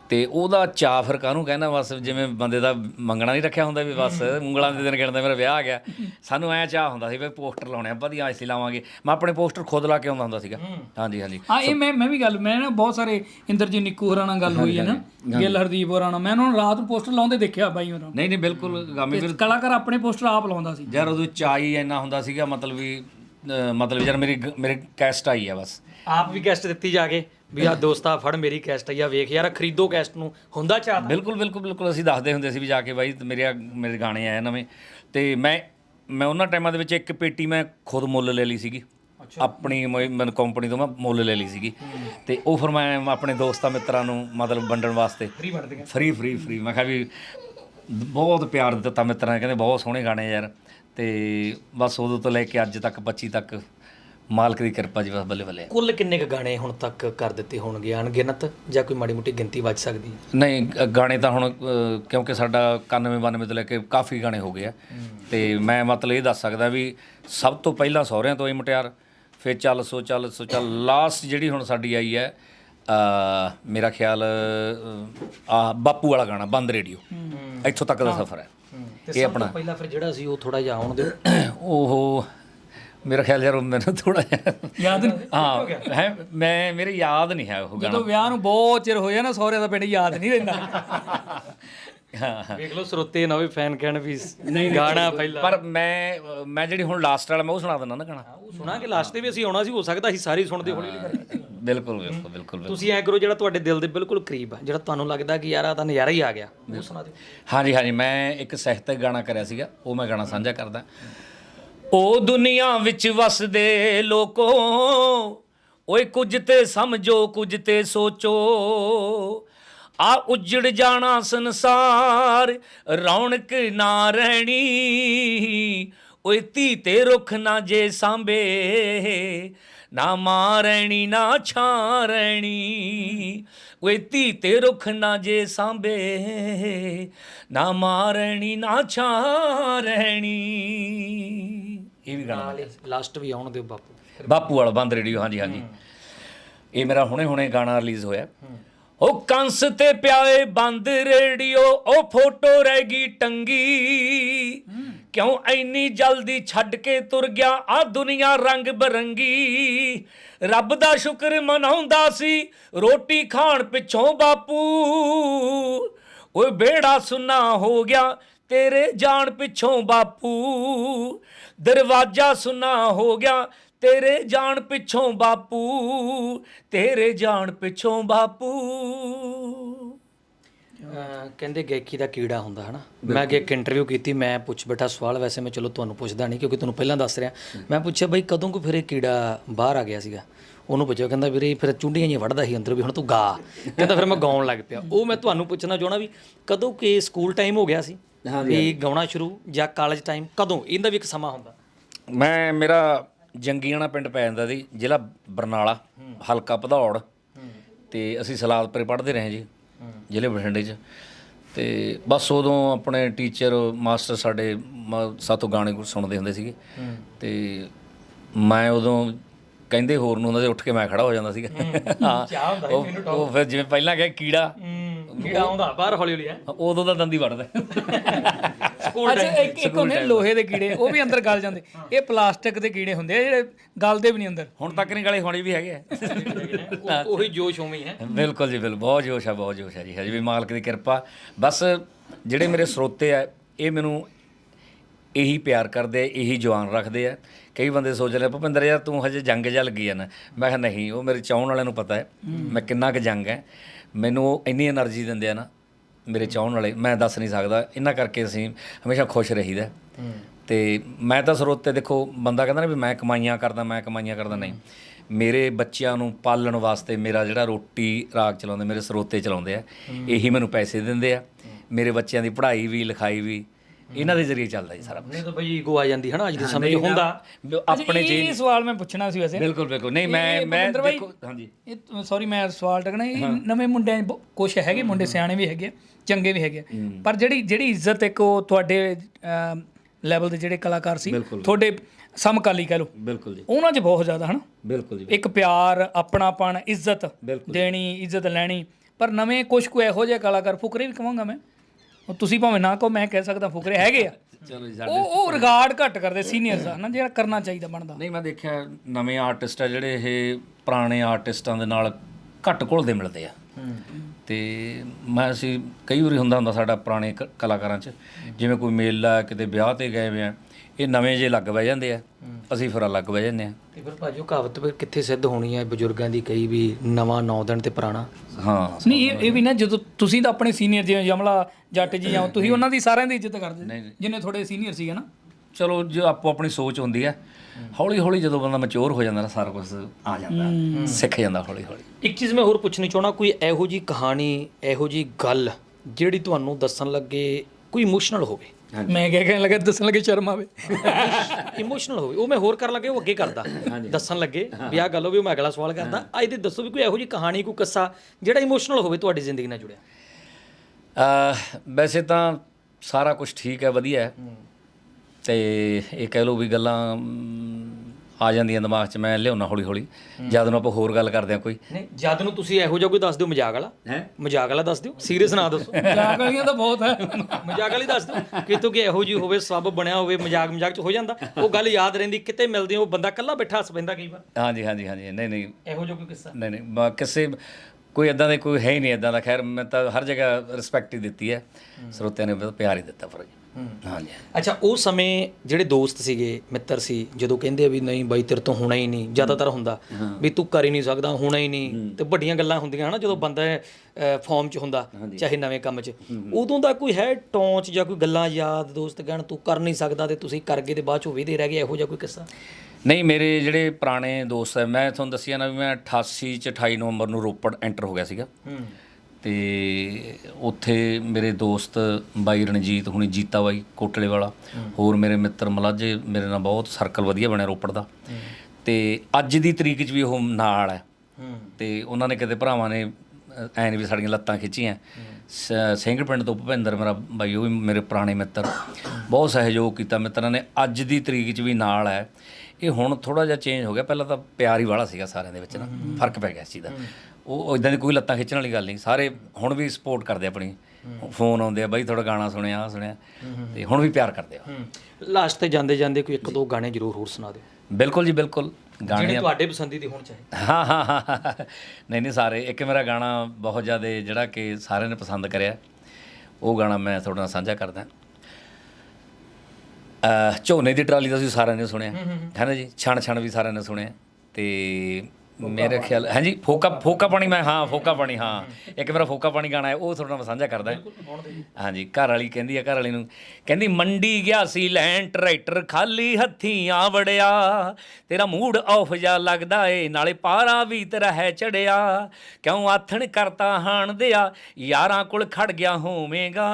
S1: ਤੇ ਉਹਦਾ ਚਾਅ ਫਿਰ ਕਾਹਨੂੰ ਕਹਿੰਦਾ? ਬਸ ਜਿਵੇਂ ਬੰਦੇ ਦਾ ਮੰਗਣਾ ਨਹੀਂ ਰੱਖਿਆ ਹੁੰਦਾ ਵੀ ਬਸ ਉਂਗਲਾਂ ਦੇ ਦਿਨ ਗਿਣਦਾ ਮੇਰਾ ਵਿਆਹ ਆ ਗਿਆ। ਸਾਨੂੰ ਐ ਚਾਹ ਹੁੰਦਾ ਸੀ ਵੀ ਪੋਸਟਰ ਲਾਉਣੇ ਆ ਵਧੀਆ ਅਸੀਂ ਲਾਵਾਂਗੇ। ਮੈਂ ਆਪਣੇ ਪੋਸਟਰ ਖੁਦ ਲਾ ਕੇ ਆਉਂਦਾ ਹੁੰਦਾ ਸੀਗਾ। ਹਾਂਜੀ ਹਾਂਜੀ।
S3: ਹਾਂ ਇਹ ਮੈਂ ਮੈਂ ਵੀ ਗੱਲ ਮੈਂ ਨਾ ਬਹੁਤ ਸਾਰੇ ਇੰਦਰਜੀਤ ਨਿੱਕੂ ਹੋਰਾਂ ਨਾਲ ਗੱਲ ਹੋਈ ਹੈ ਨਾ ਗਿੱਲ ਹਰਦੀਪ ਹੋਰਾਂ ਨਾਲ। ਮੈਂ ਉਹਨਾਂ ਨੂੰ ਰਾਤ ਨੂੰ ਪੋਸਟਰ ਲਾਉਂਦੇ ਦੇਖਿਆ ਬਾਈ ਹੋਰਾਂ
S1: ਨਹੀਂ ਨਹੀਂ ਬਿਲਕੁਲ ਗਾਮੀ ਵੀਰ
S3: ਕਲਾਕਾਰ ਆਪਣੇ ਪੋਸਟਰ ਆਪ ਲਾਉਂਦਾ ਸੀ।
S1: ਯਾਰ ਉਦੋਂ ਚਾਈ ਇੰਨਾ ਹੁੰਦਾ ਸੀਗਾ ਮਤਲਬ ਵੀ ਮਤਲਬ ਯਾਰ ਮੇਰੀ ਮੇਰੇ ਕੈਸਟ ਆਈ ਆ ਬਸ।
S2: ਆਪ ਵੀ ਕੈਸਟ ਦਿੱਤੀ ਜਾ ਕੇ। ਵੀ ਆ ਦੋਸਤਾ ਫੜ ਮੇਰੀ ਕੈਸਟ ਆ ਵੇਖ ਯਾਰ ਖਰੀਦੋ ਕੈਸਟ ਨੂੰ। ਹੁੰਦਾ ਚਾਹ
S1: ਬਿਲਕੁਲ ਬਿਲਕੁਲ ਬਿਲਕੁਲ। ਅਸੀਂ ਦੱਸਦੇ ਹੁੰਦੇ ਸੀ ਵੀ ਜਾ ਕੇ ਬਾਈ ਮੇਰੇ ਮੇਰੇ ਗਾਣੇ ਆਏ ਨਵੇਂ। ਤੇ ਮੈਂ ਮੈਂ ਉਹਨਾਂ ਟਾਈਮਾਂ ਦੇ ਵਿੱਚ ਇੱਕ ਪੇਟੀ ਮੈਂ ਖੁਦ ਮੁੱਲ ਲੈ ਲਈ ਸੀਗੀ। ਆਪਣੀ ਮੈਂ ਕੰਪਨੀ ਤੋਂ ਮੈਂ ਮੁੱਲ ਲੈ ਲਈ ਸੀਗੀ। ਤੇ ਉਹ ਫਿਰ ਮੈਂ ਆਪਣੇ ਦੋਸਤਾਂ ਮਿੱਤਰਾਂ ਨੂੰ ਮਤਲਬ ਵੰਡਣ ਵਾਸਤੇ
S2: ਫ੍ਰੀ
S1: ਫ੍ਰੀ ਫ੍ਰੀ ਮੈਂ ਕਿਹਾ ਵੀ ਬਹੁਤ ਪਿਆਰ ਦਿੱਤਾ ਮਿੱਤਰਾਂ ਨੇ ਕਹਿੰਦੇ ਬਹੁਤ ਸੋਹਣੇ ਗਾਣੇ ਯਾਰ। ਤੇ ਬਸ ਉਦੋਂ ਤੋਂ ਲੈ ਕੇ ਅੱਜ ਤੱਕ 25 ਤੱਕ ਮਾਲਕ ਦੀ ਕਿਰਪਾ ਜੀ ਬਸ ਬੱਲੇ ਬੱਲੇ।
S2: ਕੁੱਲ ਕਿੰਨੇ ਕ ਗਾਣੇ ਹੁਣ ਤੱਕ ਕਰ ਦਿੱਤੇ ਹੋਣਗੇ ਅਣਗਿਣਤ ਜਾਂ ਕੋਈ ਮਾੜੀ ਮੋਟੀ ਗਿਣਤੀ ਵੱਜ ਸਕਦੀ ਹੈ?
S1: ਨਹੀਂ ਗਾਣੇ ਤਾਂ ਹੁਣ ਅ, ਕਿਉਂਕਿ ਸਾਡਾ 91 92 ਤੋਂ ਲੈ ਕੇ ਕਾਫੀ ਗਾਣੇ ਹੋ ਗਏ ਆ। ਤੇ ਮੈਂ ਮਤਲਬ ਇਹ ਦੱਸ ਸਕਦਾ ਵੀ ਸਭ ਤੋਂ ਪਹਿਲਾਂ ਸਹੁਰਿਆਂ ਤੋਂ ਆਈ ਮੁਟਿਆਰ ਫਿਰ ਚੱਲ ਸੋ ਚੱਲ ਸੋ ਚੱਲ ਲਾਸਟ ਜਿਹੜੀ ਹੁਣ ਸਾਡੀ ਆਈ ਹੈ ਅ ਮੇਰਾ ਖਿਆਲ ਆ ਬਾਪੂ ਵਾਲਾ ਗਾਣਾ ਬੰਦ ਰੇਡੀਓ। ਇੱਥੋਂ ਤੱਕ ਦਾ ਸਫ਼ਰ ਹੈ।
S2: ਸਭ ਤੋਂ ਪਹਿਲਾਂ ਫਿਰ ਜਿਹੜਾ ਸੀ ਉਹ ਥੋੜਾ ਜਿਹਾ ਆਉਣ ਦਿਓ।
S1: ਉਹ ਮੇਰਾ ਖਿਆਲ ਯਾਰ ਉਹ ਮੈਨੂੰ ਥੋੜਾ ਜਿਹਾ।
S3: ਯਾਦ ਨਹੀਂ
S1: ਹਾਂ ਹੈ ਮੈਂ ਮੇਰੇ ਯਾਦ ਨਹੀਂ ਹੈ ਉਹ ਗਾਣਾ।
S3: ਜਦੋਂ ਵਿਆਹ ਨੂੰ ਬਹੁਤ ਚਿਰ ਹੋਇਆ ਨਾ ਸਹੁਰਿਆਂ ਦਾ ਪਿੰਡ ਯਾਦ ਨਹੀਂ ਰਹਿੰਦਾ।
S1: ਹਾਂ
S2: ਵੇਖ ਲਓ ਸਰੋਤੇ ਨਵੇਂ ਫੈਨ ਕਹਿਣ ਵੀ ਗਾਣਾ ਪਹਿਲਾਂ।
S1: ਪਰ ਮੈਂ ਮੈਂ ਜਿਹੜੀ ਹੁਣ ਲਾਸਟ ਵਾਲਾ ਮੈਂ ਉਹ ਸੁਣਾ ਦਿੰਦਾ ਨਾ ਗਾਣਾ।
S2: ਉਹ ਸੁਣਾਂਗੇ ਲਾਸਟ ਤੇ ਵੀ ਅਸੀਂ ਆਉਣਾ ਸੀ ਹੋ ਸਕਦਾ ਅਸੀਂ ਸਾਰੇ ਸੁਣਦੇ ਹੌਲੀ ਹੌਲੀ
S1: ਬਿਲਕੁਲ ਬਿਲਕੁਲ ਬਿਲਕੁਲ।
S2: ਤੁਸੀਂ ਐ ਕਰੋ ਜਿਹੜਾ ਤੁਹਾਡੇ ਦਿਲ ਦੇ ਬਿਲਕੁਲ ਕਰੀਬ ਆ ਜਿਹੜਾ ਤੁਹਾਨੂੰ ਲੱਗਦਾ ਕਿ ਯਾਰ ਆ ਤਾਂ ਨਜ਼ਾਰਾ ਹੀ ਆ ਗਿਆ ਉਹ ਸੁਣਾ ਦਿਓ।
S1: ਹਾਂਜੀ ਹਾਂਜੀ ਮੈਂ ਇੱਕ ਸਾਹਿਤਕ ਗਾਣਾ ਕਰਿਆ ਸੀਗਾ ਉਹ ਮੈਂ ਗਾਣਾ ਸਾਂਝਾ ਕਰਦਾ। ਉਹ ਦੁਨੀਆ ਵਿੱਚ ਵਸਦੇ ਲੋਕੋ, ਓਏ ਕੁਝ ਤੇ ਸਮਝੋ, ਕੁਝ ਤੇ ਸੋਚੋ। ਆ ਉਜੜ ਜਾਣਾ ਸੰਸਾਰ, ਰੌਣਕ ਨਾ ਰਹਿਣੀ। ਓਏ ਧੀ ਤੇ ਰੁੱਖ ਨਾ ਜੇ ਸਾਂਭੇ, ਨਾ ਮਾਰਣੀ ਨਾ ਛਾਰਣੀ ਓਏ ਧੀ ਤੇ ਰੁੱਖ ਨਾ ਜੇ ਸਾਂਭੇ, ਨਾ ਮਾਰਣੀ ਨਾ ਛਾਰਣੀ ਇਹ ਵੀ ਗਾਣਾ
S2: ਲਾਸਟ ਵੀ ਆਉਣ ਦਿਓ ਬਾਪੂ।
S1: ਬਾਪੂ ਵਾਲਾ ਬੰਦ ਰੇਡੀਓ ਹਾਂਜੀ ਹਾਂਜੀ। ਇਹ ਮੇਰਾ ਹੁਣੇ ਹੁਣੇ ਗਾਣਾ ਰਿਲੀਜ਼ ਹੋਇਆ। ਉਹ ਕੰਸ ਤੇ ਪਿਆਏ ਬੰਦ ਰੇਡੀਓ ਉਹ ਫੋਟੋ ਰਹਿ ਗਈ ਟੰਗੀ। ਕਿਉਂ ਐਨੀ ਜਲਦੀ ਛੱਡ ਕੇ ਤੁਰ ਗਿਆ ਆ ਦੁਨੀਆ ਰੰਗ ਬਰੰਗੀ। ਰੱਬ ਦਾ ਸ਼ੁਕਰ ਮਨਾਉਂਦਾ ਸੀ ਰੋਟੀ ਖਾਣ ਪਿੱਛੋਂ ਬਾਪੂ। ਓਏ ਬੇੜਾ ਸੁੰਨਾ ਹੋ ਗਿਆ ਤੇਰੇ ਜਾਣ ਪਿੱਛੋਂ ਬਾਪੂ ਦਰਵਾਜ਼ਾ ਸੁੰਨਾ ਹੋ ਗਿਆ। ਤੇਰੇ ਜਾਣ ਪਿੱਛੋਂ ਬਾਪੂ ਤੇਰੇ ਜਾਣ ਪਿੱਛੋਂ ਬਾਪੂ।
S2: ਅਹ ਕਹਿੰਦੇ ਗਾਇਕੀ ਦਾ ਕੀੜਾ ਹੁੰਦਾ ਹਨਾ? ਮੈਂ ਅੱਗੇ ਇੱਕ ਇੰਟਰਵਿਊ ਕੀਤੀ ਮੈਂ ਪੁੱਛ ਬੈਠਾ ਸਵਾਲ ਵੈਸੇ ਮੈਂ ਚਲੋ ਤੁਹਾਨੂੰ ਪੁੱਛਦਾ ਨਹੀਂ ਕਿਉਂਕਿ ਤੁਹਾਨੂੰ ਪਹਿਲਾਂ ਦੱਸ ਰਿਹਾ। ਮੈਂ ਪੁੱਛਿਆ ਬਈ ਕਦੋਂ ਕੋ ਫਿਰ ਇਹ ਕੀੜਾ ਬਾਹਰ ਆ ਗਿਆ ਸੀਗਾ? ਉਹਨੂੰ ਪੁੱਛਿਆ ਕਹਿੰਦਾ ਵੀਰੇ ਫਿਰ ਚੁੰਡੀਆਂ ਜਿਹੀਆਂ ਵੜਦਾ ਸੀ ਅੰਦਰ ਵੀ ਹੁਣ ਤੂੰ ਗਾ। ਕਹਿੰਦਾ ਫਿਰ ਮੈਂ ਗਾਉਣ ਲੱਗ ਪਿਆ। ਉਹ ਮੈਂ ਤੁਹਾਨੂੰ ਪੁੱਛਣਾ ਚਾਹਣਾ ਵੀ ਕਦੋਂ ਕਿ ਸਕੂਲ ਟਾਈਮ ਹੋ ਗਿਆ ਸੀ? ਵੀ ਗਾਉਣਾ ਸ਼ੁਰੂ ਜਾਂ ਕਾਲਜ ਟਾਈਮ ਕਦੋਂ? ਇਹਦਾ ਵੀ ਇੱਕ ਸਮਾਂ ਹੁੰਦਾ।
S1: ਮੈਂ ਮੇਰਾ ਜੰਗੀਆਣਾ ਪਿੰਡ ਪੈ ਜਾਂਦਾ ਸੀ ਜ਼ਿਲ੍ਹਾ ਬਰਨਾਲਾ ਹਲਕਾ ਭਦੌੜ। ਤੇ ਅਸੀਂ ਸਲਾਦਪੁਰੇ ਪੜ੍ਹਦੇ ਰਹੇ ਜੀ ਜ਼ਿਲ੍ਹੇ ਬਠਿੰਡੇ 'ਚ। ਤੇ ਬਸ ਉਦੋਂ ਆਪਣੇ ਟੀਚਰ ਮਾਸਟਰ ਸਾਡੇ ਸਾਥੋਂ ਗਾਣੇ ਸੁਣਦੇ ਹੁੰਦੇ ਸੀਗੇ। ਤੇ ਮੈਂ ਉਦੋਂ ਕਹਿੰਦੇ ਹੋਰ ਨੂੰ ਉਹਨਾਂ ਦੇ ਉੱਠ ਕੇ ਮੈਂ ਖੜਾ ਹੋ ਜਾਂਦਾ ਸੀਗਾ। ਹਾਂ। ਉਹ ਉਹ ਫਿਰ ਜਿਵੇਂ ਪਹਿਲਾਂ ਕਿਹਾ ਕੀੜਾ।
S2: ਕੀੜਾ ਆਉਂਦਾ ਬਾਹਰ ਹੌਲੀ ਹੌਲੀ ਹੈ?
S1: ਉਦੋਂ ਦਾ ਦੰਦੀ ਵੜਦਾ।
S3: ਅੱਛਾ ਇੱਕ ਇੱਕ ਹੁੰਦੇ ਲੋਹੇ ਦੇ ਕੀੜੇ ਉਹ ਵੀ ਅੰਦਰ ਗਲ ਜਾਂਦੇ। ਇਹ ਪਲਾਸਟਿਕ ਦੇ ਕੀੜੇ ਹੁੰਦੇ ਆ ਜਿਹੜੇ ਗਲਦੇ ਵੀ ਨਹੀਂ ਅੰਦਰ।
S1: ਹੁਣ ਤੱਕ ਨਹੀਂ ਗਲੇ ਹੋਣੇ ਵੀ ਹੈਗੇ ਆ।
S2: ਉਹੀ ਜੋਸ਼ ਉਵੇਂ ਹੀ ਹੈ।
S1: ਬਿਲਕੁਲ ਜੀ ਬਿਲਕੁਲ। ਬਹੁਤ ਜੋਸ਼ ਆ ਬਹੁਤ ਜੋਸ਼ ਆ ਜੀ। ਹਜੇ ਵੀ ਮਾਲਕ ਦੀ ਕਿਰਪਾ। ਬਸ ਜਿਹੜੇ ਮੇਰੇ ਸਰੋਤੇ ਆ ਇਹ ਮੈਨੂੰ ਇਹੀ ਪਿਆਰ ਕਰਦੇ ਆ ਇਹੀ ਜਵਾਨ ਰੱਖਦੇ ਆ। ਕਈ ਬੰਦੇ ਸੋਚ ਰਹੇ ਭੁਪਿੰਦਰ ਯਾਰ ਤੂੰ ਹਜੇ ਜੰਗ ਜਾ ਲੱਗੀ ਆ ਨਾ ਮੈਂ ਕਿਹਾ ਨਹੀਂ ਉਹ ਮੇਰੇ ਚਾਹਣ ਵਾਲਿਆਂ ਨੂੰ ਪਤਾ ਹੈ ਮੈਂ ਕਿੰਨਾ ਕੁ ਜੰਗ ਹੈ। ਮੈਨੂੰ ਉਹ ਇੰਨੀ એનર્ਜੀ ਦਿੰਦੇ ਆ ਨਾ ਮੇਰੇ ਚਾਹਣ ਵਾਲੇ ਮੈਂ ਦੱਸ ਨਹੀਂ ਸਕਦਾ। ਇਹਨਾਂ ਕਰਕੇ ਅਸੀਂ ਹਮੇਸ਼ਾ ਖੁਸ਼ ਰਹੀਦਾ ਤੇ ਮੈਂ ਤਾਂ ਸਰੋਤੇ ਦੇਖੋ ਬੰਦਾ ਕਹਿੰਦਾ ਨਾ ਵੀ ਮੈਂ ਕਮਾਈਆਂ ਕਰਦਾ ਮੈਂ ਕਮਾਈਆਂ ਕਰਦਾ ਨਹੀਂ। ਮੇਰੇ ਬੱਚਿਆਂ ਨੂੰ ਪਾਲਣ ਵਾਸਤੇ ਮੇਰਾ ਜਿਹੜਾ ਰੋਟੀ ਰਾਗ ਚਲਾਉਂਦੇ ਮੇਰੇ ਸਰੋਤੇ ਚਲਾਉਂਦੇ ਆ ਇਹੀ ਮੈਨੂੰ ਪੈਸੇ ਦਿੰਦੇ ਆ। ਮੇਰੇ ਬੱਚਿਆਂ ਦੀ ਪੜ੍ਹਾਈ ਵੀ ਲਿਖਾਈ ਵੀ ਇਹਨਾਂ ਦੇ ਜ਼ਰੀਏ ਚੱਲਦਾ ਜੀ ਸਾਰਾ
S2: ਨਹੀਂ ਤਾਂ ਬਈ ਈਗੋ ਆ ਜਾਂਦੀ ਹੈ ਨਾ ਅੱਜ ਦੇ ਸਮੇਂ 'ਚ ਹੁੰਦਾ।
S1: ਆਪਣੇ
S3: ਅੱਛਾ, ਇਹ ਸਵਾਲ ਮੈਂ ਪੁੱਛਣਾ ਸੀ ਵੈਸੇ।
S1: ਬਿਲਕੁਲ ਬਿਲਕੁਲ। ਨਹੀਂ ਮੈਂ ਮੈਂ
S3: ਭੁਪਿੰਦਰ ਬਾਈ,
S1: ਦੇਖੋ ਹਾਂਜੀ।
S3: ਇਹ ਸੌਰੀ ਮੈਂ ਸਵਾਲ ਟਕਣਾ ਇਹ ਨਵੇਂ ਮੁੰਡਿਆਂ ਕੁਝ ਹੈਗੇ ਮੁੰਡੇ ਸਿਆਣੇ ਵੀ ਹੈਗੇ ਆ, ਚੰਗੇ ਵੀ ਹੈਗੇ। ਆ। ਪਰ ਜਿਹੜੀ ਜਿਹੜੀ ਇੱਜ਼ਤ ਇੱਕ ਉਹ ਤੁਹਾਡੇ ਲੈਵਲ ਦੇ ਜਿਹੜੇ ਕਲਾਕਾਰ ਸੀ ਤੁਹਾਡੇ ਸਮਕਾਲੀ ਕਹ ਲਓ
S1: ਬਿਲਕੁਲ ਜੀ।
S3: ਉਹਨਾਂ 'ਚ ਬਹੁਤ ਜ਼ਿਆਦਾ ਹਨਾ।
S1: ਬਿਲਕੁਲ ਜੀ।
S3: ਇੱਕ ਪਿਆਰ ਆਪਣਾਪਣ ਇੱਜ਼ਤ
S1: ਬਿਲਕੁਲ।
S3: ਦੇਣੀ ਇੱਜ਼ਤ ਲੈਣੀ। ਪਰ ਨਵੇਂ ਕੁਝ ਕੁ ਇਹੋ ਜਿਹੇ ਕਲਾਕਾਰ ਫੁਕਰੇ ਵੀ ਕਹਾਂਗਾ ਮੈਂ। ਉਹ ਤੁਸੀਂ ਭਾਵੇਂ ਨਾ ਕਹੋ ਮੈਂ ਕਹਿ ਸਕਦਾ ਫੁਕਰੇ ਹੈਗੇ ਆ।
S1: ਚਲੋ ਜੀ
S3: ਉਹ ਉਹ ਰਿਗਾਰਡ ਘੱਟ ਕਰਦੇ ਸੀਨੀਅਰਸ ਦਾ ਨਾ ਜਿਹੜਾ ਕਰਨਾ ਚਾਹੀਦਾ ਬਣਦਾ।
S1: ਨਹੀਂ ਮੈਂ ਦੇਖਿਆ ਨਵੇਂ ਆਰਟਿਸਟ ਆ ਜਿਹੜੇ ਇਹ ਪੁਰਾਣੇ ਆਰਟਿਸਟਾਂ ਦੇ ਨਾਲ ਘੱਟ ਘੁਲਦੇ ਮਿਲਦੇ ਆ। ਤੇ ਮੈਂ ਅਸੀਂ ਕਈ ਵਾਰੀ ਹੁੰਦਾ ਹੁੰਦਾ ਸਾਡਾ ਪੁਰਾਣੇ ਕ- ਕਲਾਕਾਰਾਂ 'ਚ ਜਿਵੇਂ ਕੋਈ ਮੇਲਾ ਕਿਤੇ ਵਿਆਹ ਤੇ ਗਏ ਹੋਏ ਆ ਇਹ ਨਵੇਂ ਜੇ ਲੱਗ ਬਹਿ ਜਾਂਦੇ ਆ ਅਸੀਂ ਫਿਰ ਅਲੱਗ ਬਹਿ ਜਾਂਦੇ ਆ।
S2: ਤੇ ਫਿਰ ਭਾਜੀ ਉਹ ਕਹਾਵਤ ਫਿਰ ਕਿੱਥੇ ਸਿੱਧ ਹੋਣੀ ਹੈ ਬਜ਼ੁਰਗਾਂ ਦੀ ਕਈ ਵੀ ਨਵਾਂ ਨੌ ਦਿਨ ਤੇ ਪੁਰਾਣਾ?
S1: ਹਾਂ।
S3: ਨਹੀਂ ਇਹ ਇਹ ਵੀ ਨਾ ਜਦੋਂ ਤੁਸੀਂ ਤਾਂ ਆਪਣੇ ਸੀਨੀਅਰ ਜਿਵੇਂ ਜਮਲਾ ਜੱਟ ਜੀ ਜਾਂ ਤੁਸੀਂ ਉਹਨਾਂ ਦੀ ਸਾਰਿਆਂ ਦੀ ਇੱਜ਼ਤ ਕਰਦੇ। ਜਿੰਨੇ ਤੁਹਾਡੇ ਸੀਨੀਅਰ ਸੀਗੇ ਨਾ।
S1: ਚਲੋ ਜੋ ਆਪੋ ਆਪਣੀ ਸੋਚ ਹੁੰਦੀ ਆ ਹੌਲੀ ਹੌਲੀ ਜਦੋਂ ਬੰਦਾ ਮੈਚੁਰ ਹੋ ਜਾਂਦਾ ਨਾ ਸਾਰਾ ਕੁਝ ਆ ਜਾਂਦਾ ਸਿੱਖ ਜਾਂਦਾ ਹੌਲੀ ਹੌਲੀ
S2: ਇੱਕ ਚੀਜ਼ ਮੈਂ ਹੋਰ ਪੁੱਛਣੀ ਚਾਹਣਾ ਕੋਈ ਇਹੋ ਜੀ ਕਹਾਣੀ ਇਹੋ ਜੀ ਗੱਲ ਜਿਹੜੀ ਤੁਹਾਨੂੰ ਦੱਸਣ ਲੱਗੇ ਕੋਈ ਇਮੋਸ਼ਨਲ ਹੋਵੇ?
S3: ਮੈਂ ਕਿਹਾ ਕਹਿਣ ਲੱਗਾ ਦੱਸਣ ਲੱਗੇ ਸ਼ਰਮ ਆਵੇ।
S2: ਇਮੋਸ਼ਨਲ ਹੋਵੇ। ਉਹ ਮੈਂ ਹੋਰ ਕਰਨ ਲੱਗੇ ਉਹ ਅੱਗੇ ਕਰਦਾ। ਦੱਸਣ ਲੱਗੇ ਵੀ ਆਹ ਗੱਲ ਹੋਵੇ ਉਹ ਮੈਂ ਅਗਲਾ ਸਵਾਲ ਕਰਦਾ। ਅੱਜ ਦੇ ਦੱਸੋ ਵੀ ਕੋਈ ਇਹੋ ਜੀ ਕਹਾਣੀ ਕੋਈ ਕਿੱਸਾ ਜਿਹੜਾ ਇਮੋਸ਼ਨਲ ਹੋਵੇ ਤੁਹਾਡੀ ਜ਼ਿੰਦਗੀ ਨਾਲ ਜੁੜਿਆ?
S1: ਵੈਸੇ ਤਾਂ ਸਾਰਾ ਕੁਝ ਠੀਕ ਹੈ ਵਧੀਆ ਹੈ। ਤੇ ਇਹ ਕਹਿ ਲਓ ਵੀ ਗੱਲਾਂ ਆ ਜਾਂਦੀਆਂ ਦਿਮਾਗ 'ਚ ਮੈਂ ਲਿਆਉਣਾ ਹੌਲੀ ਹੌਲੀ ਜਦ ਨੂੰ ਆਪਾਂ ਹੋਰ ਗੱਲ ਕਰਦੇ ਹਾਂ ਕੋਈ।
S2: ਨਹੀਂ ਜਦ ਨੂੰ ਤੁਸੀਂ ਇਹੋ ਜਿਹਾ ਕੋਈ ਦੱਸ ਦਿਓ ਮਜ਼ਾਕ ਵਾਲਾ?
S1: ਹੈ?
S2: ਮਜ਼ਾਕ ਵਾਲਾ ਦੱਸ ਦਿਓ ਸੀਰੀਅਸ ਨਾ ਦੱਸੋ।
S3: ਮਜ਼ਾਕ ਵਾਲੀਆਂ ਤਾਂ ਬਹੁਤ ਹੈ।
S2: ਮਜ਼ਾਕ ਵਾਲੀ ਦੱਸ ਦਿਓ ਕਿਤੋਂ ਕਿ ਇਹੋ ਜੀ ਹੋਵੇ ਸਬਬ ਬਣਿਆ ਹੋਵੇ ਮਜ਼ਾਕ ਮਜ਼ਾਕ ਚ ਹੋ ਜਾਂਦਾ। ਉਹ ਗੱਲ ਯਾਦ ਰਹਿੰਦੀ ਕਿਤੇ ਮਿਲਦੇ ਹੋ ਬੰਦਾ ਇਕੱਲਾ ਬੈਠਾ ਹੱਸ ਪੈਂਦਾ ਕਈ ਵਾਰ।
S1: ਹਾਂਜੀ ਹਾਂਜੀ ਹਾਂਜੀ ਨਹੀਂ ਨਹੀਂ।
S2: ਇਹੋ ਜਿਹਾ ਕੋਈ ਕਿੱਸਾ?
S1: ਨਹੀਂ ਨਹੀਂ ਬ- ਕਿਸੇ ਕੋਈ ਇਦਾਂ ਦੇ ਕੋਈ ਹੈ ਹੀ ਨਹੀਂ ਇਦਾਂ ਦਾ। ਖੈਰ ਮੈਂ ਤਾਂ ਹਰ ਜਗ੍ਹਾ ਰਿਸਪੈਕਟ ਹੀ ਦਿੱਤੀ ਹੈ। ਸਰੋਤਿਆਂ ਨੇ ਬਹੁਤ ਪਿਆਰ ਹੀ ਦਿੱਤਾ ਪਰ ਹਾਂਜੀ।
S2: ਅੱਛਾ ਉਹ ਸਮੇਂ ਜਿਹੜੇ ਦੋਸਤ ਸੀਗੇ ਮਿੱਤਰ ਸੀ ਜਦੋਂ ਕਹਿੰਦੇ ਆ ਵੀ ਨਹੀਂ ਬਾਈ ਤੇਰੇ ਤੋਂ ਹੋਣਾ ਹੀ ਨਹੀਂ ਜ਼ਿਆਦਾਤਰ ਹੁੰਦਾ ਵੀ ਤੂੰ ਕਰ ਹੀ ਨਹੀਂ ਸਕਦਾ ਹੋਣਾ ਹੀ ਨਹੀਂ ਤੇ ਵੱਡੀਆਂ ਗੱਲਾਂ ਹੁੰਦੀਆਂ ਹਨਾ ਜਦੋਂ ਬੰਦਾ ਫਾਰਮ 'ਚ ਹੁੰਦਾ ਚਾਹੇ ਨਵੇਂ ਕੰਮ 'ਚ। ਉਦੋਂ ਦਾ ਕੋਈ ਹੈ ਟੌਂਚ ਜਾਂ ਕੋਈ ਗੱਲਾਂ ਯਾਦ ਦੋਸਤ ਕਹਿਣ ਤੂੰ ਕਰ ਨਹੀਂ ਸਕਦਾ ਤੇ ਤੁਸੀਂ ਕਰ ਗਏ ਤੇ ਬਾਅਦ 'ਚ ਵੇਦੇ ਰਹਿ ਗਏ ਇਹੋ ਜਿਹਾ ਕੋਈ ਕਿੱਸਾ?
S1: ਨਹੀਂ ਮੇਰੇ ਜਿਹੜੇ ਪੁਰਾਣੇ ਦੋਸਤ ਹੈ ਮੈਂ ਤੁਹਾਨੂੰ ਦੱਸਿਆ ਨਾ ਵੀ ਮੈਂ 88 ਚ 28 ਨਵੰਬਰ ਨੂੰ ਰੋਪੜ ਐਂਟਰ ਹੋ ਗਿਆ ਸੀਗਾ।
S2: ਹੂੰ।
S1: ਤੇ ਉੱਥੇ ਮੇਰੇ ਦੋਸਤ ਬਾਈ ਰਣਜੀਤ ਹੁਣੀ ਜੀਤਾ ਬਾਈ ਕੋਟਲੇ ਵਾਲਾ ਹੋਰ ਮੇਰੇ ਮਿੱਤਰ ਮਲਾਜੇ ਮੇਰੇ ਨਾਲ ਬਹੁਤ ਸਰਕਲ ਵਧੀਆ ਬਣਿਆ ਰੋਪੜ ਦਾ। ਤੇ ਅੱਜ ਦੀ ਤਰੀਕ 'ਚ ਵੀ ਉਹ ਨਾਲ ਹੈ। ਤੇ ਉਹਨਾਂ ਨੇ ਕਿਤੇ ਭਰਾਵਾਂ ਨੇ ਅ, ਐਂ ਨੀ ਵੀ ਸਾਡੀਆਂ ਲੱਤਾਂ ਖਿੱਚੀਆਂ। ਸਿੰਘ ਪਿੰਡ ਤੋਂ ਭੁਪਿੰਦਰ ਮੇਰਾ ਬਾਈ ਉਹ ਵੀ ਮੇਰੇ ਪੁਰਾਣੇ ਮਿੱਤਰ। ਬਹੁਤ ਸਹਿਯੋਗ ਕੀਤਾ ਮਿੱਤਰਾਂ ਨੇ। ਅੱਜ ਦੀ ਤਰੀਕ 'ਚ ਵੀ ਨਾਲ ਹੈ। ਇਹ ਹੁਣ ਥੋੜਾ ਜਿਹਾ ਚੇਂਜ ਹੋ ਗਿਆ। ਪਹਿਲਾਂ ਤਾਂ ਪਿਆਰ ਹੀ ਵਾਲਾ ਸੀਗਾ ਸਾਰਿਆਂ ਦੇ ਵਿੱਚ ਨਾ। ਫ਼ਰਕ ਪੈ ਗਿਆ ਇਸ ਚੀਜ਼ ਦਾ। ਉਹ ਇਦਾਂ ਦੀ ਕੋਈ ਲੱਤਾਂ ਖਿੱਚਣ ਵਾਲੀ ਗੱਲ ਨਹੀਂ। ਸਾਰੇ ਹੁਣ ਵੀ ਸਪੋਰਟ ਕਰਦੇ ਆਪਣੀ। ਫੋਨ ਆਉਂਦੇ ਆ ਬਾਈ ਤੁਹਾਡਾ ਗਾਣਾ ਸੁਣਿਆ ਆ ਸੁਣਿਆ। ਤੇ ਹੁਣ ਵੀ ਪਿਆਰ ਕਰਦੇ ਆ।
S2: ਲਾਸਟ ਤੇ ਜਾਂਦੇ ਜਾਂਦੇ ਕੋਈ ਇੱਕ ਦੋ ਗਾਣੇ ਜ਼ਰੂਰ ਹੋਰ ਸੁਣਾ ਦਿਓ।
S1: ਬਿਲਕੁਲ ਜੀ ਬਿਲਕੁਲ। ਗਾਣੇ
S2: ਜਿਹੜੇ ਤੁਹਾਡੇ ਪਸੰਦੀ ਦੇ ਹੋਣ ਚਾਹੀਦੇ
S1: ਹਾਂ ਹਾਂ ਹਾਂ, ਨਹੀਂ ਨਹੀਂ ਸਾਰੇ। ਇੱਕ ਮੇਰਾ ਗਾਣਾ ਬਹੁਤ ਜ਼ਿਆਦਾ ਜਿਹੜਾ ਕਿ ਸਾਰਿਆਂ ਨੇ ਪਸੰਦ ਕਰਿਆ। ਉਹ ਗਾਣਾ ਮੈਂ ਤੁਹਾਡੇ ਨਾਲ ਸਾਂਝਾ ਕਰਦਾ। ਝੋਨੇ ਦੀ ਟਰਾਲੀ ਦਾ ਤੁਸੀਂ ਸਾਰਿਆਂ ਨੇ ਸੁਣਿਆ। ਹੈ ਨਾ ਜੀ? ਛਣ ਛਣ ਵੀ ਸਾਰਿਆਂ ਨੇ ਸੁਣਿਆ। ਤੇ ਮੇਰੇ ਖਿਆਲ ਹਾਂਜੀ ਫੋਕਾ ਫੋਕਾ ਪਾਣੀ ਮੈਂ ਹਾਂ ਫੋਕਾ ਪਾਣੀ ਹਾਂ। ਇੱਕ ਮੇਰਾ ਫੋਕਾ ਪਾਣੀ ਗਾਣਾ ਹੈ ਉਹ ਤੁਹਾਡੇ ਨਾਲ ਸਾਂਝਾ ਕਰਦਾ ਹਾਂਜੀ ਘਰ ਵਾਲੀ ਕਹਿੰਦੀ ਆ ਘਰ ਵਾਲੀ ਨੂੰ ਕਹਿੰਦੀ ਮੰਡੀ ਗਿਆ ਸੀ ਲੈਣ ਟਰੈਕਟਰ ਖਾਲੀ ਹੱਥੀਂ ਆ ਵੜਿਆ ਤੇਰਾ ਮੂਡ ਆਫ ਜਾ ਲੱਗਦਾ ਏ ਨਾਲੇ ਪਾਰਾ ਵੀ ਤੇਰਾ ਹੈ ਚੜਿਆ। ਕਿਉਂ ਆਥਣ ਕਰਤਾ ਹਾਣ ਦਿਆ ਯਾਰਾਂ ਕੋਲ ਖੜ ਗਿਆ ਹੋਵੇਂਗਾ।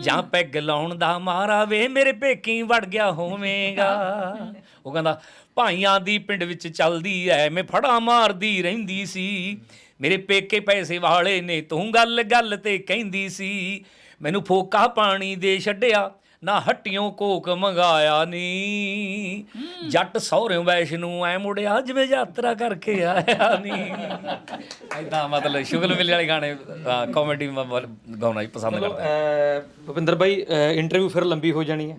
S1: ਜਾਂ ਪੈਗ ਲਾਉਣ ਦਾ ਮਾਰਾ ਵੇ ਮੇਰੇ ਪੇਕੀ ਵੜ ਗਿਆ ਹੋਵੇਂਗਾ। ਉਹ ਕਹਿੰਦਾ ਭਾਈਆਂ ਦੀ ਪਿੰਡ ਵਿੱਚ ਚੱਲਦੀ ਐ, ਮੈਂ ਫੜਾ ਮਾਰਦੀ ਰਹਿੰਦੀ ਸੀ। ਮੇਰੇ ਪੇਕੇ ਪੈਸੇ ਵਾਲੇ ਨੇ ਤੂੰ ਗੱਲ ਗੱਲ ਤੇ ਕਹਿੰਦੀ ਸੀ, ਮੈਨੂੰ ਫੋਕਾ ਪਾਣੀ ਦੇ ਛੱਡਿਆ। ਨਾ ਹੱਟਿਓਂ ਕੋਕ ਮੰਗਾਇਆ ਨੀ। ਜੱਟ ਸਹੁਰਿਓਂ ਵੈਸ਼ ਨੂੰ ਐ ਮੁੜਿਆ ਜਿਵੇਂ ਯਾਤਰਾ ਕਰਕੇ ਆਇਆ ਨੀ। ਐਦਾਂ ਮਤਲਬ ਸ਼ੁਗਲ ਮਿਲੇ ਵਾਲੇ ਗਾਣੇ ਕਾਮੇਡੀ ਗਾਉਣਾ ਹੀ ਪਸੰਦ ਕਰਦਾ।
S2: ਭੁਪਿੰਦਰ ਬਾਈ ਇੰਟਰਵਿਊ ਫਿਰ ਲੰਬੀ ਹੋ ਜਾਣੀ ਹੈ।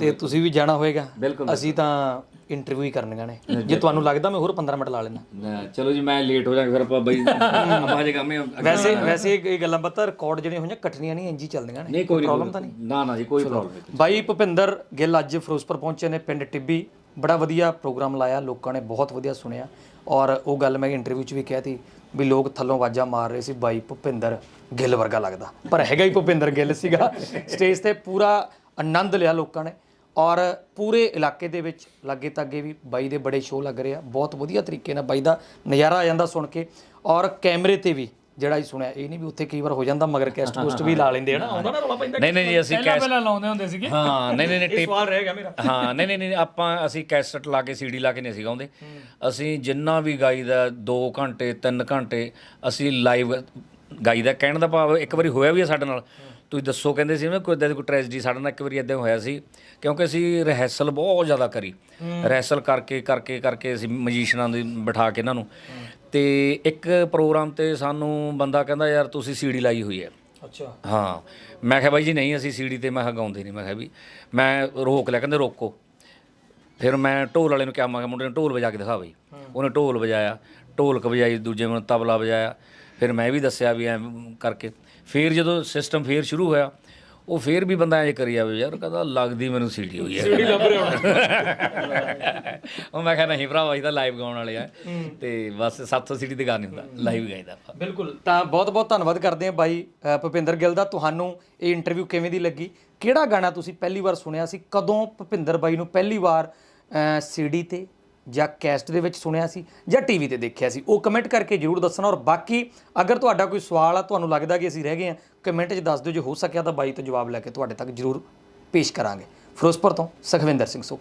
S2: ਤੇ ਤੁਸੀਂ ਵੀ ਜਾਣਾ ਹੋਏਗਾ।
S1: ਬਿਲਕੁਲ,
S2: ਅਸੀਂ ਤਾਂ ਇੰਟਰਵਿਊ ਹੀ ਕਰਨੀਆਂ ਨੇ ਜੇ ਤੁਹਾਨੂੰ ਲੱਗਦਾ ਮੈਂ ਹੋਰ 15 ਮਿੰਟ ਲਾ ਲੈਣਾ
S1: ਚਲੋ ਜੀ ਮੈਂ ਲੇਟ ਹੋ ਜਾਗਾ ਫਿਰ ਆਪਾਂ ਬਈ। ਆਪਾਂ ਹਜੇ ਕੰਮ
S2: ਵੈਸੇ ਵੈਸੇ ਇਹ ਗੱਲਾਂ ਪਤਾ ਰਿਕਾਰਡ ਜਿਹੜੀਆਂ ਹੋਈਆਂ ਕੱਟਣੀਆਂ ਨਹੀਂ ਇੰਜ ਹੀ ਚੱਲਦੀਆਂ ਨੇ।
S1: ਨਹੀਂ ਕੋਈ
S2: ਪ੍ਰੋਬਲਮ ਤਾਂ ਨਹੀਂ।
S1: ਨਾ ਨਾ ਜੀ ਕੋਈ ਪ੍ਰੋਬਲਮ
S2: ਬਾਈ ਭੁਪਿੰਦਰ ਗਿੱਲ ਅੱਜ ਫਿਰੋਜ਼ਪੁਰ ਪਹੁੰਚੇ ਨੇ, ਪਿੰਡ ਟਿੱਬੀ। ਬੜਾ ਵਧੀਆ ਪ੍ਰੋਗਰਾਮ ਲਾਇਆ, ਲੋਕਾਂ ਨੇ ਬਹੁਤ ਵਧੀਆ ਸੁਣਿਆ। ਔਰ ਉਹ ਗੱਲ ਮੈਂ ਇੰਟਰਵਿਊ 'ਚ ਵੀ ਕਹਿਤੀ ਵੀ ਲੋਕ ਥੱਲੋਂ ਆਵਾਜ਼ਾਂ ਮਾਰ ਰਹੇ ਸੀ, ਬਾਈ ਭੁਪਿੰਦਰ ਗਿੱਲ ਵਰਗਾ ਲੱਗਦਾ। ਪਰ ਹੈਗਾ ਹੀ ਭੁਪਿੰਦਰ ਗਿੱਲ ਸੀਗਾ। ਸਟੇਜ ਤੇ ਪੂਰਾ ਆਨੰਦ ਲਿਆ ਲੋਕਾਂ ਨੇ। ਔਰ ਪੂਰੇ ਇਲਾਕੇ ਦੇ ਵਿੱਚ ਲਾਗੇ ਤਾਗੇ ਵੀ ਬਾਈ ਦੇ ਬੜੇ ਸ਼ੋਅ ਲੱਗ ਰਹੇ ਆ। ਬਹੁਤ ਵਧੀਆ ਤਰੀਕੇ ਨਾਲ ਬਾਈ ਦਾ ਨਜ਼ਾਰਾ ਆ ਜਾਂਦਾ ਸੁਣ ਕੇ। ਔਰ ਕੈਮਰੇ ਤੇ ਵੀ ਜਿਹੜਾ ਹੀ ਸੁਣਿਆ ਇਹ ਨਹੀਂ ਵੀ ਉੱਥੇ ਕਈ ਵਾਰ ਹੋ ਜਾਂਦਾ ਮਗਰ ਕੈਸਟ ਕੁਸਟ ਵੀ ਲਾ ਲੈਂਦੇ ਹਨਾ ਆਉਂਦਾ ਨਾ ਰੌਲਾ ਪੈਂਦਾ
S1: ਨਹੀਂ ਨਹੀਂ ਜੀ ਅਸੀਂ
S3: ਪਹਿਲਾਂ ਪਹਿਲਾਂ ਲਾਉਂਦੇ ਹੁੰਦੇ ਸੀਗੇ।
S1: ਹਾਂ ਨਹੀਂ ਨਹੀਂ ਨਹੀਂ ਟੇਪ
S2: ਸਵਾਲ ਰਹਿ ਗਿਆ ਮੇਰਾ।
S1: ਹਾਂ ਨਹੀਂ ਨਹੀਂ ਨਹੀਂ ਆਪਾਂ ਅਸੀਂ ਕੈਸਟ ਲਾ ਕੇ ਸੀਡੀ ਲਾ ਕੇ ਨਹੀਂ ਅਸੀਂ ਗਾਉਂਦੇ ਅਸੀਂ ਜਿੰਨਾ ਵੀ ਗਾਈਦਾ 2 ਘੰਟੇ 3 ਘੰਟੇ ਅਸੀਂ ਲਾਈਵ ਗਾਈਦਾ ਕਹਿਣ ਦਾ ਭਾਵ ਇੱਕ ਵਾਰੀ ਹੋਇਆ ਵੀ ਹੈ ਸਾਡੇ ਨਾਲ। ਤੁਸੀਂ ਦੱਸੋ ਕਹਿੰਦੇ ਸੀ ਨਾ ਕੋਈ ਇਦਾਂ ਦੀ ਕੋਈ ਟ੍ਰੈਜਡੀ ਸਾਡੇ ਨਾਲ ਇੱਕ ਵਾਰੀ ਇਦਾਂ ਹੋਇਆ ਸੀ ਕਿਉਂਕਿ ਅਸੀਂ ਰਿਹਰਸਲ ਬਹੁਤ ਜ਼ਿਆਦਾ ਕਰੀ। ਰਿਹਰਸਲ ਕਰਕੇ ਕਰਕੇ ਕਰਕੇ ਅਸੀਂ ਮਜੀਸ਼ੀਅਨਾਂ ਦੀ ਬਿਠਾ ਕੇ ਇਹਨਾਂ ਨੂੰ। ਤੇ ਇੱਕ ਪ੍ਰੋਗਰਾਮ ਤੇ ਸਾਨੂੰ ਬੰਦਾ ਕਹਿੰਦਾ ਯਾਰ ਤੁਸੀਂ ਸੀਡੀ ਲਾਈ ਹੋਈ ਹੈ।
S2: ਅੱਛਾ।
S1: ਹਾਂ। ਮੈਂ ਕਿਹਾ ਬਾਈ ਜੀ ਨਹੀਂ ਅਸੀਂ ਸੀਡੀ ਤੇ ਮੈਂ ਕਿਹਾ ਗਾਉਂਦੇ ਨਹੀਂ। ਮੈਂ ਕਿਹਾ ਵੀ ਮੈਂ ਰੋਕ ਲਿਆ ਕਹਿੰਦੇ ਰੋਕੋ। ਫਿਰ ਮੈਂ ਢੋਲ ਵਾਲੇ ਨੂੰ ਕਿਹਾ ਮੈਂ ਕਿਹਾ ਮੁੰਡੇ ਨੂੰ ਢੋਲ ਵਜਾ ਕੇ ਦਿਖਾ ਬਈ। ਉਹਨੇ ਢੋਲ ਵਜਾਇਆ ਢੋਲਕ ਵਜਾਈ ਦੂਜੇ ਨੂੰ ਤਬਲਾ ਵਜਾਇਆ। ਫਿਰ ਮੈਂ ਵੀ ਦੱਸਿਆ ਵੀ ਐ ਕਰਕੇ। ਫਿਰ ਜਦੋਂ ਸਿਸਟਮ ਫੇਰ ਸ਼ੁਰੂ ਹੋਇਆ ਉਹ ਫੇਰ ਵੀ ਬੰਦਾ ਐ ਕਰੀ ਜਾਵੇ ਯਾਰ ਕਹਿੰਦਾ ਲੱਗਦੀ ਮੈਨੂੰ ਸੀਡੀ ਹੋਈ ਹੈ ਸੀਡੀ ਲੱਭ ਰਿਹਾ ਉਹ ਮੈਂ ਕਿਹਾ ਨਹੀਂ ਭਰਾਵਾ ਇਹ ਤਾਂ ਲਾਈਵ ਗਾਉਣ ਵਾਲੇ ਆ। ਤੇ ਬਸ 700 ਸੀਡੀ ਤੇ ਗਾ ਨਹੀਂ ਹੁੰਦਾ ਲਾਈਵ ਗਾਈਦਾ ਆਪਾਂ।
S2: ਬਿਲਕੁਲ। ਤਾਂ ਬਹੁਤ ਬਹੁਤ ਧੰਨਵਾਦ ਕਰਦੇ ਹਾਂ ਬਾਈ ਭੁਪਿੰਦਰ ਗਿੱਲ ਦਾ। ਤੁਹਾਨੂੰ ਇਹ ਇੰਟਰਵਿਊ ਕਿਵੇਂ ਦੀ ਲੱਗੀ? ਕਿਹੜਾ ਗਾਣਾ ਤੁਸੀਂ ਪਹਿਲੀ ਵਾਰ ਸੁਣਿਆ ਸੀ? ਕਦੋਂ ਭੁਪਿੰਦਰ ਬਾਈ ਨੂੰ ਪਹਿਲੀ ਵਾਰ ਸੀਡੀ ਤੇ ਜਾਂ ਕੈਸਟ ਦੇ ਵਿੱਚ ਸੁਣਿਆ ਸੀ ਜਾਂ ਟੀਵੀ ਤੇ ਦੇਖਿਆ ਸੀ, ਉਹ ਕਮੈਂਟ ਕਰਕੇ ਜਰੂਰ ਦੱਸਣਾ ਔਰ ਬਾਕੀ ਅਗਰ ਤੁਹਾਡਾ ਕੋਈ ਸਵਾਲ ਆ, ਤੁਹਾਨੂੰ ਲੱਗਦਾ ਕਿ ਅਸੀਂ ਰਹਿ ਗਏ ਹਾਂ ਕਮੈਂਟ 'ਚ ਦੱਸ ਦਿਓ, ਜੇ ਹੋ ਸਕਿਆ ਤਾਂ ਬਾਈ ਤੋਂ ਜਵਾਬ ਲੈ ਕੇ ਤੁਹਾਡੇ ਤੱਕ ਜਰੂਰ ਪੇਸ਼ ਕਰਾਂਗੇ। ਫਿਰੋਜ਼ਪੁਰ ਤੋਂ ਸੁਖਵਿੰਦਰ ਸਿੰਘ ਸੁਖ।